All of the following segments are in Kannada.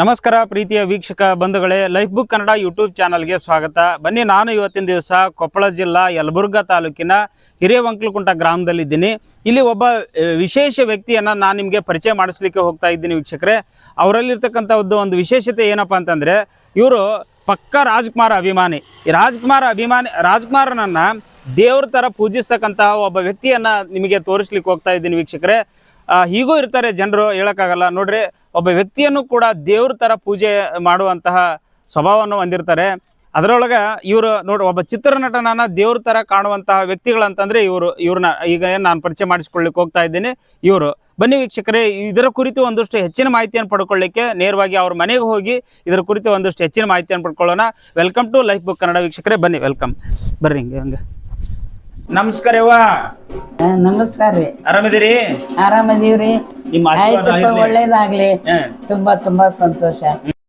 ನಮಸ್ಕಾರ ಪ್ರೀತಿಯ ವೀಕ್ಷಕ ಬಂಧುಗಳೇ, ಲೈಫ್ ಬುಕ್ ಕನ್ನಡ ಯೂಟ್ಯೂಬ್ ಚಾನಲ್ಗೆ ಸ್ವಾಗತ. ಬನ್ನಿ, ನಾನು ಇವತ್ತಿನ ದಿವಸ ಕೊಪ್ಪಳ ಜಿಲ್ಲಾ ಯಲಬುರ್ಗಾ ತಾಲೂಕಿನ ಹಿರೇವಂಕ್ಲಕುಂಟ ಗ್ರಾಮದಲ್ಲಿದ್ದೀನಿ. ಇಲ್ಲಿ ಒಬ್ಬ ವಿಶೇಷ ವ್ಯಕ್ತಿಯನ್ನ ನಾನು ನಿಮಗೆ ಪರಿಚಯ ಮಾಡಿಸ್ಲಿಕ್ಕೆ ಹೋಗ್ತಾ ಇದ್ದೀನಿ ವೀಕ್ಷಕರೇ. ಅವರಲ್ಲಿರ್ತಕ್ಕಂಥದ್ದು ಒಂದು ವಿಶೇಷತೆ ಏನಪ್ಪಾ ಅಂತಂದ್ರೆ, ಇವರು ಪಕ್ಕ ರಾಜ್ಕುಮಾರ್ ಅಭಿಮಾನಿ. ರಾಜ್ಕುಮಾರ್ ಅಭಿಮಾನಿ, ರಾಜ್ಕುಮಾರನನ್ನ ದೇವ್ರ ಥರ ಪೂಜಿಸ್ತಕ್ಕಂತಹ ಒಬ್ಬ ವ್ಯಕ್ತಿಯನ್ನ ನಿಮಗೆ ತೋರಿಸ್ಲಿಕ್ಕೆ ಹೋಗ್ತಾ ಇದ್ದೀನಿ ವೀಕ್ಷಕರೇ. ಹೀಗೂ ಇರ್ತಾರೆ ಜನರು, ಹೇಳೋಕ್ಕಾಗಲ್ಲ. ನೋಡ್ರಿ, ಒಬ್ಬ ವ್ಯಕ್ತಿಯನ್ನು ಕೂಡ ದೇವ್ರ ತರ ಪೂಜೆ ಮಾಡುವಂತಹ ಸ್ವಭಾವವನ್ನು ಹೊಂದಿರ್ತಾರೆ. ಅದರೊಳಗೆ ಇವರು ನೋಡಿ ಒಬ್ಬ ಚಿತ್ರನಟನನ್ನ ದೇವ್ರ ತರ ಕಾಣುವಂತಹ ವ್ಯಕ್ತಿಗಳಂತಂದ್ರೆ ಇವರು, ಇವ್ರನ್ನ ಈಗ ಏನ್ ನಾನು ಪರಿಚಯ ಮಾಡಿಸ್ಕೊಳ್ಳಿಕ್ಕೆ ಹೋಗ್ತಾ ಇದ್ದೀನಿ, ಇವರು. ಬನ್ನಿ ವೀಕ್ಷಕರೇ, ಇದರ ಕುರಿತು ಒಂದಷ್ಟು ಹೆಚ್ಚಿನ ಮಾಹಿತಿಯನ್ನು ಪಡ್ಕೊಳ್ಳಿಕ್ಕೆ ನೇರವಾಗಿ ಅವ್ರ ಮನೆಗೆ ಹೋಗಿ ಇದರ ಕುರಿತು ಒಂದಷ್ಟು ಹೆಚ್ಚಿನ ಮಾಹಿತಿಯನ್ನು ಪಡ್ಕೊಳ್ಳೋಣ. Welcome to life book Kannada ವೀಕ್ಷಕರೇ, ಬನ್ನಿ ವೆಲ್ಕಮ್ ಬರ್ರಿ ಹಿಂಗೆ, ಹಂಗೆ. ನಮಸ್ಕಾರ ಯವ್ವ. ಆ, ನಮಸ್ಕಾರ ರೀ. ಆರಾಮಿದ್ದೀರಿ? ಆರಾಮದೀವ್ರಿ. ನಿಮ್ಮ ಆಶೀರ್ವಾದ ಆಯ್ತಪ್ಪ ಇರ್ಲಿ. ಒಳ್ಳೇದಾಗ್ಲಿ. ಹಾ. ತುಂಬಾ ತುಂಬಾ ಸಂತೋಷ.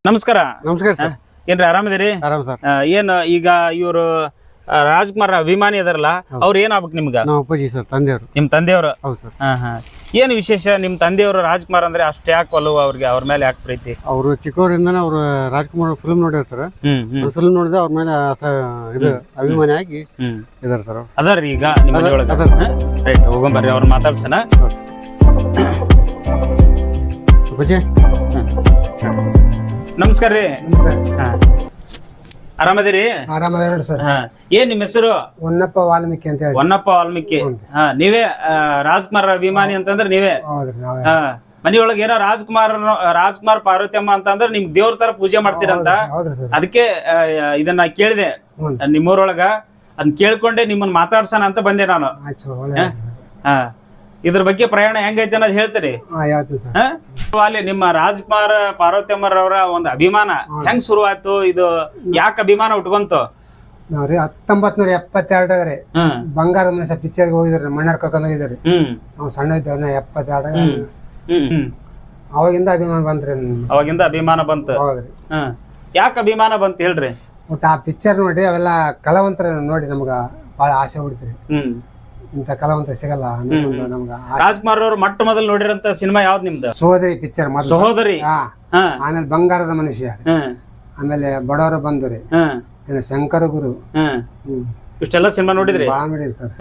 ನಮಸ್ಕಾರ. ನಮಸ್ಕಾರ ಸರ್. ಏನ್ರಿ ಆರಾಮಿದ್ದೀರಿ? ಆರಾಮ್ ಸರ್. ಆ, ಏನ್ ಈಗ ಇವರು ರಾಜ್ಕುಮಾರ್ ಅಭಿಮಾನಿ ಅದಾರಲ್ಲ ಅವ್ರು ಏನ್ ಆಗ್ಬೇಕು ನಿಮ್ಗ? ನಮ್ಮ ಅಪ್ಪಾಜಿ ಸರ್ ತಂದೆಯವರು. ನಿಮ್ ತಂದೆಯವರು? ಹೌದು ಸರ್. ಹಾ ಹಾ. ಏನ್ ವಿಶೇಷ? ನಿಮ್ಮ ತಂದೆಯವರು ರಾಜ್ಕುಮಾರ್ ಅಂದ್ರೆ ಅಷ್ಟು ಯಾಕೆ ಒಲವು ಅವ್ರಿಗೆ? ಅವ್ರ ಮೇಲೆ ಯಾಕೆ ಪ್ರೀತಿ? ಅವರು ಚಿಕ್ಕವರಿಂದ ಅವರು ರಾಜ್ಕುಮಾರ್ ಫಿಲ್ಮ್ ನೋಡಿರ್ತಾರೆ ಸರ್. ಫಿಲ್ಮ್ ನೋಡಿದ್ರೆ ಅವ್ರ ಮೇಲೆ ಇದು ಅಭಿಮಾನಿ ಆಗಿ ಇದಾರೆ ಸರ್ ಅದಾರ ಈಗ. ರೈಟ್ ಹೋಗೊಂಬರ್ರಿ ಅವ್ರ ಮಾತಾಡ್ಸೋಣ. ನಮಸ್ಕಾರ ರೀ. ಹಾ. ಆರಾಮದಿರಿ? ಆರಾಮದ ನೋಡಿ ಸರ್. ಹಾ. ಏನ್ ನಿಮ್ಮ ಹೆಸರು? ಹೊನ್ನಪ್ಪ ವಾಲ್ಮೀಕಿ ಅಂತ ಹೇಳಿ. ಹೊನ್ನಪ್ಪ ವಾಲ್ಮೀಕಿ. ಹಾ ನೀವೇ ಆ, ರಾಜ್ಕುಮಾರ್ ಅಭಿಮಾನಿ ಅಂತಂದ್ರೆ ನೀವೇ? ಹೌದ್ರಿ ನಾವೇ. ಹಾ ಮನೆಯೊಳಗೆ ಏನೋ ರಾಜ್ಕುಮಾರ್ ರಾಜ್ಕುಮಾರ್ ಪಾರ್ವತಿಯಮ್ಮ ಅಂತ ಅಂದ್ರೆ ನಿಮ್ ದೇವ್ರ ತರ ಪೂಜೆ ಮಾಡ್ತೀರಂತ ಹೌದ್ರಿ ಸರ್. ಅದಕ್ಕೆ ಆ, ಇದನ್ನ ಕೇಳಿದೆ. ನಿಮ್ಮೂರೊಳಗ. ಅದನ್ನ ಕೇಳ್ಕೊಂಡೆ ನಿಮ್ಮನ್ನ ಮಾತಾಡ್ಸೋಣ ಅಂತ ಬಂದೆ ನಾನು. ಆಯ್ತು ಒಳ್ಳೆ ಹಾ. ಇದ್ರ ಬಗ್ಗೆ ಪ್ರಯಾಣ ಹೆಂಗೈತೆ ಅನ್ನೋದು ಹೇಳ್ತೀರಿ? ಹಾ ಹೇಳ್ತೀನಿ ಸರ್. ಹಾ? ಅಲ್ಲಿ ನಿಮ್ಮ ರಾಜ್ಕುಮಾರ್ ಅವರ ಒಂದು ಅಭಿಮಾನ ಹೆಂಗ್ ಶುರುವಾಯ್ತು? ಇದು ಯಾಕೆ ಅಭಿಮಾನ ಉಟ್ಕೊಂತು? ನಾವ್ರಿ ಹತ್ತೊಂಬತ್ ನೂರ ಎಪ್ಪತ್ತೆರಡರಾಗ ರೀ ಹ್ಮ್ ಬಂಗಾರದ ಮನುಷ್ಯ ಪಿಕ್ಚರ್ಗೆ ಹೋಗಿದ್ರಿ ಮಣ್ಣಾರ್ ಕರ್ಕೊಂಡು ಹೋಗಿದ್ರಿ. ಹ್ಮ್. ನಾವು ಸಣ್ಣ ಇದ್ದೇವೆ ಎಪ್ಪತ್ತೆರಡ ಹ್ಮ್. ಹ್ಮ್. ಅವಾಗಿಂದ ಅಭಿಮಾನ ಬಂತ್ರಿ ನಮ್ಗೆ. ಅವಾಗಿಂದ ಅಭಿಮಾನ ಬಂತು. ಹೌದ್ರಿ. ಹ್ಮ್ ಯಾಕೆ ಅಭಿಮಾನ ಬಂತು ಹೇಳ್ರಿ? ಒಟ್ಟು ಆ ಪಿಕ್ಚರ್ ನೋಡ್ರಿ ಅವೆಲ್ಲ ಕಲಾವಂತರ ನೋಡಿ ನಮ್ಗ ಭಾಳ ಆಸೆ ಹುಡ್ತೀರಿ ಹ್ಮ್. ಇಂಥ ಕಲಾವಂತ ಸಿಗಲ್ಲ ಅನ್ನೋದು ನಮ್ಗೆ ಆಸೆ. ರಾಜ್ಕುಮಾರ್ ಅವರು ಮೊಟ್ಟ ಮೊದಲು ನೋಡಿರಂತ ಸಿನಿಮಾ ಯಾವ್ದು ನಿಮ್ದು? ಸೋದರಿ ಪಿಕ್ಚರ್ ಮೊದಲು. ಸಹೋದರಿ? ಹಾ. ಹಾ. ಆಮೇಲೆ ಬಂಗಾರದ ಮನುಷ್ಯ. ಹ್ಮ್ ಆಮೇಲೆ ಬಡವರ ಬಂದರೆ ಹ್ಮ್ ಏನು ಶಂಕರ ಗುರು. ಹ್ಮ್ ಹ್ಮ್. ಇಷ್ಟೆಲ್ಲ ಸಿನಿಮಾ ನೋಡಿದ್ರಿ? ಭಾಳ ನೋಡಿರಿ ಸರ್.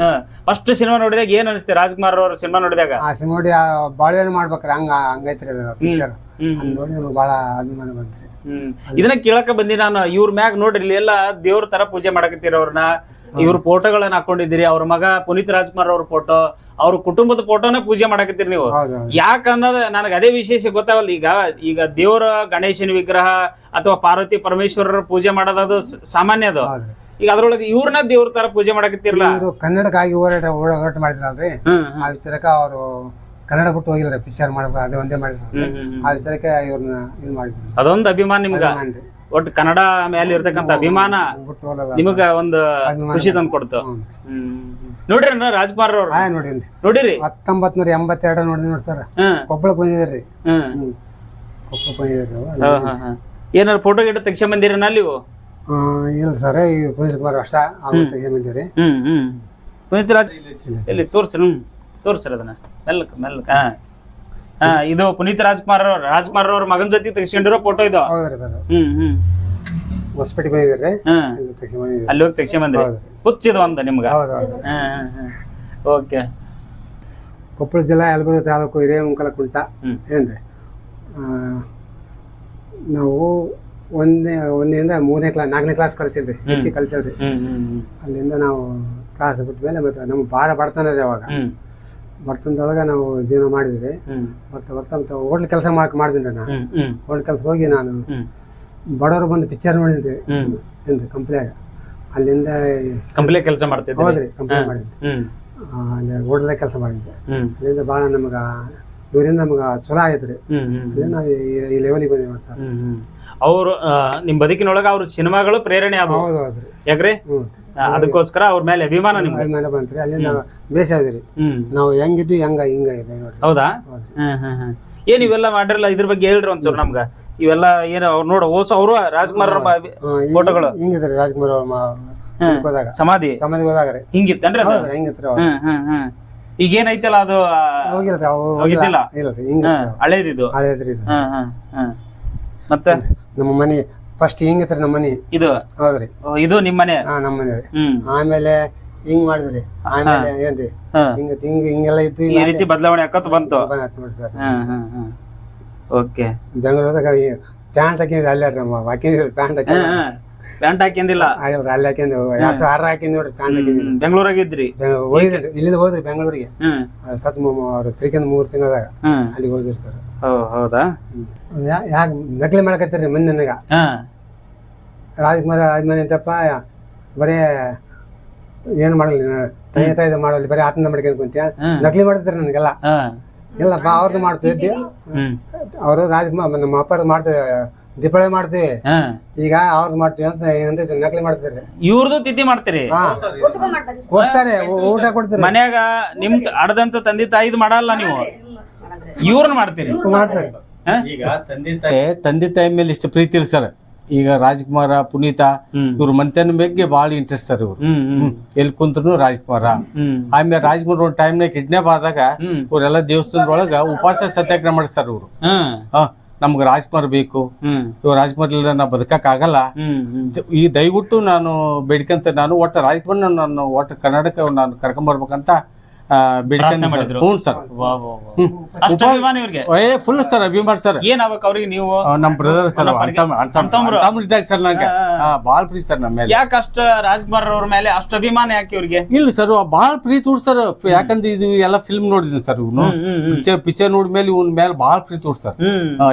ಫಸ್ಟ್ ಸಿನಿಮಾ ನೋಡಿದಾಗ ಏನ್ ಅನಿಸ್ತಿ ರಾಜ್ಕುಮಾರ್ ಅವ್ರ ಸಿನಿಮಾ ನೋಡಿದಾಗ? ಆ ಸಿನಿಮಾ ನೋಡಿ ಬಾಳ್ವೇನು ಮಾಡ್ಬೇಕ್ರಿ ಹಂಗ ಹಂಗೈತ್ರಿ ಅದು ಪಿಕ್ಚರ್. ಹ್ಮ್. ಅದ್ ನೋಡಿ ನಮ್ಗೆ ಭಾಳ ಅಭಿಮಾನ ಬಂತ್ರಿ ಹ್ಮ್. ಇದನ್ನ ಕೇಳಕ ಬಂದಿ ನಾನು ಇವ್ರ ಮ್ಯಾಗ ನೋಡ್ರಿ ಇಲ್ಲಿ ಎಲ್ಲ ದೇವ್ರ ತರ ಪೂಜೆ ಮಾಡಕತ್ತೀರ ಅವ್ರನ್ನ? ಇವ್ರ ಫೋಟೋಗಳನ್ನ ಹಾಕೊಂಡಿದ್ದೀರಿ ಅವ್ರ ಮಗ ಪುನೀತ್ ರಾಜ್ಕುಮಾರ್ ಅವ್ರ ಫೋಟೋ ಅವ್ರ ಕುಟುಂಬದ ಫೋಟೋನ ಪೂಜೆ ಮಾಡಕತ್ತೀರಿ ನೀವು. ಯಾಕ ಅನ್ನೋದು ನನಗೆ ಅದೇ ವಿಶೇಷ ಗೊತ್ತಾಗಲ್ಲ ಈಗ ಈಗ ದೇವರ ಗಣೇಶನ ವಿಗ್ರಹ ಅಥವಾ ಪಾರ್ವತಿ ಪರಮೇಶ್ವರರ ಪೂಜೆ ಮಾಡೋದದು ಸಾಮಾನ್ಯ ಅದು. ಈಗ ಅದ್ರೊಳಗೆ ಇವ್ರನ್ನ ದೇವ್ರ ತರ ಪೂಜೆ ಮಾಡಕತ್ತಿರಲ್ಲ? ಇವರು ಕನ್ನಡಕ್ಕಾಗಿ ಹೋರಾಟ ಹೋರಾಟ ಮಾಡಿದ್ರಲ್ರಿ ಆ ವಿಚಾರಕ್ಕೆ ಅವರು ಕನ್ನಡ ಬಿಟ್ಟು ಹೋಗಿಲ್ಲ ಪಿಕ್ಚರ್ ಮಾಡ್ಬೇಕು ಅದೇ ಒಂದೇ ಮಾಡಿದ್ರು. ಆ ವಿಚಾರಕ್ಕೆ ಇವ್ರನ್ನ ಇದು ಮಾಡಿದ್ರು. ಅದೊಂದು ಅಭಿಮಾನ ನಿಮ್ಗ. ಒಟ್ಟು ಕನ್ನಡ ಮೇಲೆ ಇರತಕ್ಕಂತ ಅಭಿಮಾನ ನಿಮಗ ಒಂದು ಖುಷಿ ತಂದು ಕೊಡ್ತು ನೋಡ್ರಿ ಅಣ್ಣ ರಾಜ್ಕುಮಾರ್ ಅವ್ರು. ಆ ನೋಡೀನಿ ನೋಡಿರಿ. ಹತ್ತೊಂಬತ್ ನೂರ ಎಂಬತ್ತೆರಡ ನೋಡಿದ್ರಿ ನೋಡಿ ಸರ್. ಕೊಪ್ಪಳಕ್ ಬಂದಿದ್ರಿ ಕೊಪ್ಪಳಕ್ಕೆ ಬಂದಿದ್ರಿ. ಏನಾರ ಫೋಟೋ ಗಿಟ ತೆಗ್ಸ ಬಂದಿರೇನ ನೀವು? ಇಲ್ಲ ಸರ್ ಈ ಪುನೀತ್ ಕುಮಾರ್ ಅಷ್ಟ ಅವ್ರು ತೆಗೆ ಬಂದಿವ್ರಿ ಹ್ಮ್ ಹ್ಮ್. ಪುನೀತ್ ರಾಜ್ ಇಲ್ಲಿ ತೋರ್ಸ್ರಿ ತೋರ್ಸ್ರಿ ಅದನ್ನ. ಮೆಲ್ಲಕ್ ಮೆಲ್ಲಕ್ ಹಾ ಹಾ. ಇದು ಪುನೀತ್ ರಾಜ್ಕುಮಾರ್ ಅವ್ರ ರಾಜ್ಕುಮಾರ್ ಅವ್ರ ಮಗನ ಜೊತೆ ತೆಗಿಸ್ಕೊಂಡಿರೋ ಫೋಟೋ ಇದು. ಹೌದ್ರಿ ಸರ್. ಹ್ಮ್ ಹ್ಮ್. ಹೊಸಪೇಟೆ ಬಂದಿದ್ರಿ ಹ್ಮ್ ಅಲ್ಲಿ ಹೋಗಿ ತೆಗ್ಸ್ಕೊಂಡ್ ಬಂದ್ರಿ. ಹೌದು. ಹುಚ್ಚಿದ ಒಂದ ನಿಮ್ಗ. ಹೌದು ಹೌದು. ಓಕೆ. ಕೊಪ್ಪಳ ಜಿಲ್ಲಾ ಯಲಬುರ್ಗಿ ತಾಲೂಕು ಹಿರೇಮಂಕಲಕುಂಟ ಹ್ಮ್. ಏನ್ರಿ? ಆ, ನಾವು ಒಂದನೇ ಒಂದಿಂದ ಮೂರನೇ ಕ್ಲಾಸ್ ನಾಲ್ಕನೇ ಕ್ಲಾಸ್ ಕಲ್ತಿದ್ರಿ ಹೆಚ್ಚಿಗೆ ಕಲ್ತಿದ್ರಿ ಹ್ಮ್ ಹ್ಮ್ ಹ್ಮ್. ಅಲ್ಲಿಂದ ನಾವು ಕ್ಲಾಸ್ ಬಿಟ್ಟ ಮೇಲೆ ಮತ್ತೆ ನಮ್ಗೆ ಭಾಳ ಬಡತನ ಇದೆ ಅವಾಗ ಹ್ಮ್. ಬಡತನದೊಳಗೆ ನಾವು ಜೀವನ ಮಾಡಿದ್ರಿ ಬರ್ತಾ ಬರ್ತಾ ಮತ್ತೆ ಹೋಟ್ಲ್ ಕೆಲಸ ಮಾಡಕ್ ಮಾಡಿದ್ರಿ ನಾನು. ಹೋಟ್ಲ್ ಕೆಲಸ ಹೋಗಿ ನಾನು ಬಡವರು ಬಂದು ಪಿಕ್ಚರ್ ನೋಡಿದ್ದೆ. ಹ್ಮ್. ಎಂದು ಕಂಪ್ನಿಯಾಗ ಅಲ್ಲಿಂದ ಕಂಪ್ಲೇ ಕೆಲಸ ಮಾಡ್ತೀವಿ ಹೋದ್ರಿ ಕಂಪ್ನಿ ಮಾಡಿದ್ದೆ. ಅಲ್ಲಿ ಹೋಟ್ಲಾಗ ಕೆಲಸ ಮಾಡಿದ್ದೆ. ಅಲ್ಲಿಂದ ಭಾಳ ನಮಗೆ ಇವರಿಂದ ನಮಗೆ ಚಲೋ ಆಯ್ತು ರೀ ಹ್ಮ್ ಹ್ಮ್. ನಾವು ಈ- ಲೆವೆಲಿಗೆ ಬಂದೇವಿ ಸರ್. ಅವ್ರು ನಿಮ್ ಬದುಕಿನೊಳಗ ಅವ್ರ ಸಿನಿಮಾಗಳು ಪ್ರೇರಣೆ ಆದವು ಹೌದು ಹೌದ್ರಿ ಯಾಕ್ರಿ ಅದಕ್ಕೋಸ್ಕರ ಅವ್ರ ಮೇಲೆ ಅಭಿಮಾನ ನಿಮ್ಗೆ ಅಭಿಮಾನ ಬಂತ್ರಿ. ಅಲ್ಲಿಂದ ಬೇಸಾದ್ರಿ ಹ್ಮ್. ನಾವು ಹೆಂಗಿದ್ವಿ ಹೆಂಗ ಹಿಂಗ ಇದೆ ನೋಡ್ರಿ. ಹೌದಾ? ಹೌದ್ರಿ. ಹ್ಮ್ ಹ್ಮ್ ಹ್ಮ್ ಏನ್ ಇವೆಲ್ಲ ಮಾಡಿರಲ್ಲ? ಇದ್ರ ಬಗ್ಗೆ ಹೇಳ್ರಿ ಒಂಚೂರು ನಮ್ಗ. ಇವೆಲ್ಲ ಏನು ಅವ್ರು ನೋಡ ಓಸ ಅವರು ರಾಜ್ಕುಮಾರ್ ಅವ್ರ ಅಭಿ- ಹಾ, ಹಿಂಗ್- ಫೋಟೋಗಳು. ಹಿಂಗಿದ್ರಿ ರಾಜ್ಕುಮಾರ್ ಅವ್ರ ಮ- ಇದಕ್ ಹೋದಾಗ. ಸಮಾಧಿ. ಸಮಾಧಿಗೆ ಹೋದಾಗ ಹಿಂಗಿತ್ತೇನ್ರಿ ಅದು? ಹೌದ್ರಿ ಹಿಂಗಿತ್ರಿ ಅವಾಗ ಹ್ಮ್ ಹ್ಮ್ ಹ್ಮ್ ಈಗ ಏನೈತಲ್ಲ ಅದು? ಆ, ಹೋಗಿಲ್ರಿ ಅವು ಹೋಗಿದ್ದಿಲ್ಲ? ಹೋಗಿಲ್ಲ ಹ್ಮ್, ಹಳೇದಿದು. ಹಳೇದ್ರಿ ಇದು ಹ್ಮ್ ಹ್ಮ್ ಹ್ಮ್ ಮತ್ತೆ? ನಮ್ಮ ಮನೆ ಫಸ್ಟ್ ಹಿಂಗಿತ್ರಿ ನಮ್ಮ ಮನೆ? ಇದು? ಹೌದ್ರಿ. ಓ, ಇದು ನಿಮ್ಮ ಮನೆ? ಹಾ ನಮ್ಮ ಮನೆ ರೀ ಹ್ಮ್. ಆಮೇಲೆ ಹಿಂಗ್ ಮಾಡಿದ್ರಿ. ಆಮೇಲೆ ಏನ್ರಿ? ಹಾ. ಹಿಂಗ ಹಿಂಗ ಹಿಂಗೆಲ್ಲ ಇತ್ತು ಈ ರೀತಿ ಬದಲಾವಣೆ ಆಕತ್ ಬಂತು. ಬಂದಾತ್ ನೋಡ್ರಿ ಸರ್. ಓಕೆ. ಬೆಂಗಳೂರದಾಗ ಪ್ಯಾಂಟ್ ಹಾಕಿದ್ರಿ ಅಲ್ಲೇ ನಮ್ಮ ಹಾಕಿದ್ರಿ ಪ್ಯಾಂಟ್ ಹಾಕಿ ಪ್ಯಾಂಟ್ ಹಾಕಿಂದಿಲ್ಲ? ಆಗಿಲ್ಲ ಅಲ್ಲಿ ಹಾಕಿಂದ. ಎರಡ್ ಸಾವಿರ ಹಾಕಿ ಹಾಕಿಂದ್ ನೋಡ್ರಿ ಪ್ಯಾಂಟ್ ಹಾಕಿದ್ರಿ ಬೆಂಗಳೂರಾಗ ಇದ್ರಿ ಹೋಗಿದ್ರಿ ಇಲ್ಲಿಂದ ಹೋದ್ರಿ ಬೆಂಗಳೂರಿಗೆ. ಹ್ಮ್. ಸತ್ ಅವ್ರು ತಿರ್ಗಿಂದ ಮೂರು ತಿಂಗಳದಾಗ ಹ್ಮ್. ಅಲ್ಲಿಗೆ ಹೋದ್ರಿ ಸರ್. ಹೌದಾ? ಯಾಕೆ ನಕಲಿ ಮಾಡಕತ್ತೀರಿ ಮಂದಿ ನನಗ? ಹಾ. ರಾಜಕುಮಾರ ಆದ್ಮೇಲೆ ಅಂತಪ್ಪ ಬರೇ ಏನು ಮಾಡಲ್ಲ ತಂದೆ ತಾಯಿದ ಮಾಡಲ್ಲ ಬರೀ ಆತ್ಮ ಮಾಡ್ಕೊಂಡು ಕುಂತ್ಯ? ನಕಲಿ ಮಾಡ್ತಾರೆ ನನಗೆಲ್ಲ? ಇಲ್ಲಪ್ಪ ಅವ್ರದ್ದು ಮಾಡ್ತೀವಿ ಅವರು ರಾಜಕುಮಾರ್ ನಮ್ಮ ಅಪ್ಪ ಮಾಡ್ತೀವಿ ದೀಪಾವಳಿ ಮಾಡ್ತೀವಿ. ಹಾ. ಈಗ ಅವ್ರದ್ದು ಮಾಡ್ತೀವಿ ಅಂತ ಏನಂತ ನಕಲಿ ಮಾಡ್ತಾರೆ. ಇವ್ರದ್ದು ತಿಥಿ ಮಾಡ್ತೀರಿ? ಹಾ. ಓದ್ತಾರೆ ಊಟ ಕೊಡ್ತೀರಿ. ಮನ್ಯಾಗ ನಿಮ್ ಅಡದಂತ ತಂದೆ ತಾಯಿದ್ ಮಾಡಲ್ಲ ನೀವು. ಇವ್ರನ್ನ ಮಾಡ್ತೀರಿ. ಮಾಡ್ತಾರೆ. ಈಗ ತಂದೆ ತಾಯಿ ತಂದೆ ತಾಯಿ ಮೇಲೆ ಇಷ್ಟು ಪ್ರೀತಿ ಇಲ್ಲ ಸರ್. ಈಗ ರಾಜ್ಕುಮಾರ ಪುನೀತ. ಇವ್ರ ಮಂತನ ಬಗ್ಗೆ ಬಹಳ ಇಂಟ್ರೆಸ್ಟ್ ಸರ್ ಇವ್ರು. ಎಲ್ಲಿ ಕುಂತ್ರು ರಾಜ್ಕುಮಾರ. ಆಮೇಲೆ ರಾಜ್ಕುಮಾರ್ ಒಂದ್ ಟೈಮ್ನಾಗ ಕಿಡ್ನಾಪ್ ಆದಾಗ. ಇವರೆಲ್ಲ ದೇವಸ್ಥಾನದೊಳಗ ಉಪವಾಸ ಸತ್ಯಾಗ್ರಹ ಮಾಡಿಸ್ತಾರ ಇವ್ರು. ನಮ್ಗೆ ರಾಜ್ಕುಮಾರ್ ಬೇಕು. ಇವ್ ರಾಜ್ಕುಮಾರ್ ಇಲ್ಲ ನಾ ಬದುಕಕ್ ಆಗಲ್ಲ. ಈ ದಯವಿಟ್ಟು ನಾನು ಬೇಡ್ಕಂತ ನಾನು ಒಟ್ಟು ರಾಜ್ಕುಮಾರ್ ನಾನು ಒಟ್ಟು ಕರ್ನಾಟಕ ನಾನು ಕರ್ಕೊಂಬರ್ಬೇಕಂತ ಬೇಡ್ಕೊಂಡೆ. ಮಾಡಿದ್ರು. ಹ್ಞೂ ಸರ್. ಅಷ್ಟು ಅಭಿಮಾನ ಇವ್ರಿಗೆ. ಏ ಫುಲ್ ಸರ್ ಅಭಿಮಾನ ಸರ್. ಏನ್ ಆಗ್ಬೇಕು ಅವ್ರಿಗೆ ನೀವು? ಆ, ನಮ್ ಬ್ರದರ್ ಸರ್? ಇದ್ದಾಗ ಸರ್ ನಂಗೆ. ಭಾಳ ಪ್ರೀತಿ ಸರ್ ನಮ್ಮ ಮೇಲೆ. ಯಾಕೆ ಅಷ್ಟ ರಾಜ್ಕುಮಾರ್ ಅವ್ರ ಮೇಲೆ ಅಷ್ಟು ಅಭಿಮಾನ ಯಾಕೆ ಇವ್ರಿಗೆ? ಇಲ್ಲ ಸರ್ ಭಾಳ ಪ್ರೀತಿ ಉಡ್ ಸರ್. ಯಾಕಂದ್ರೆ ಇದು ಎಲ್ಲ ಫಿಲ್ಮ್ ನೋಡಿದ್ದೀನಿ ಸರ್ ಇವನು. ಪಿಕ್ಚರ್ ಪಿಕ್ಚರ್ ನೋಡಿದ್ಮೇಲೆ ಇವನ್ ಮೇಲೆ ಭಾಳ ಪ್ರೀತಿ ಉಡ್ ಸರ್.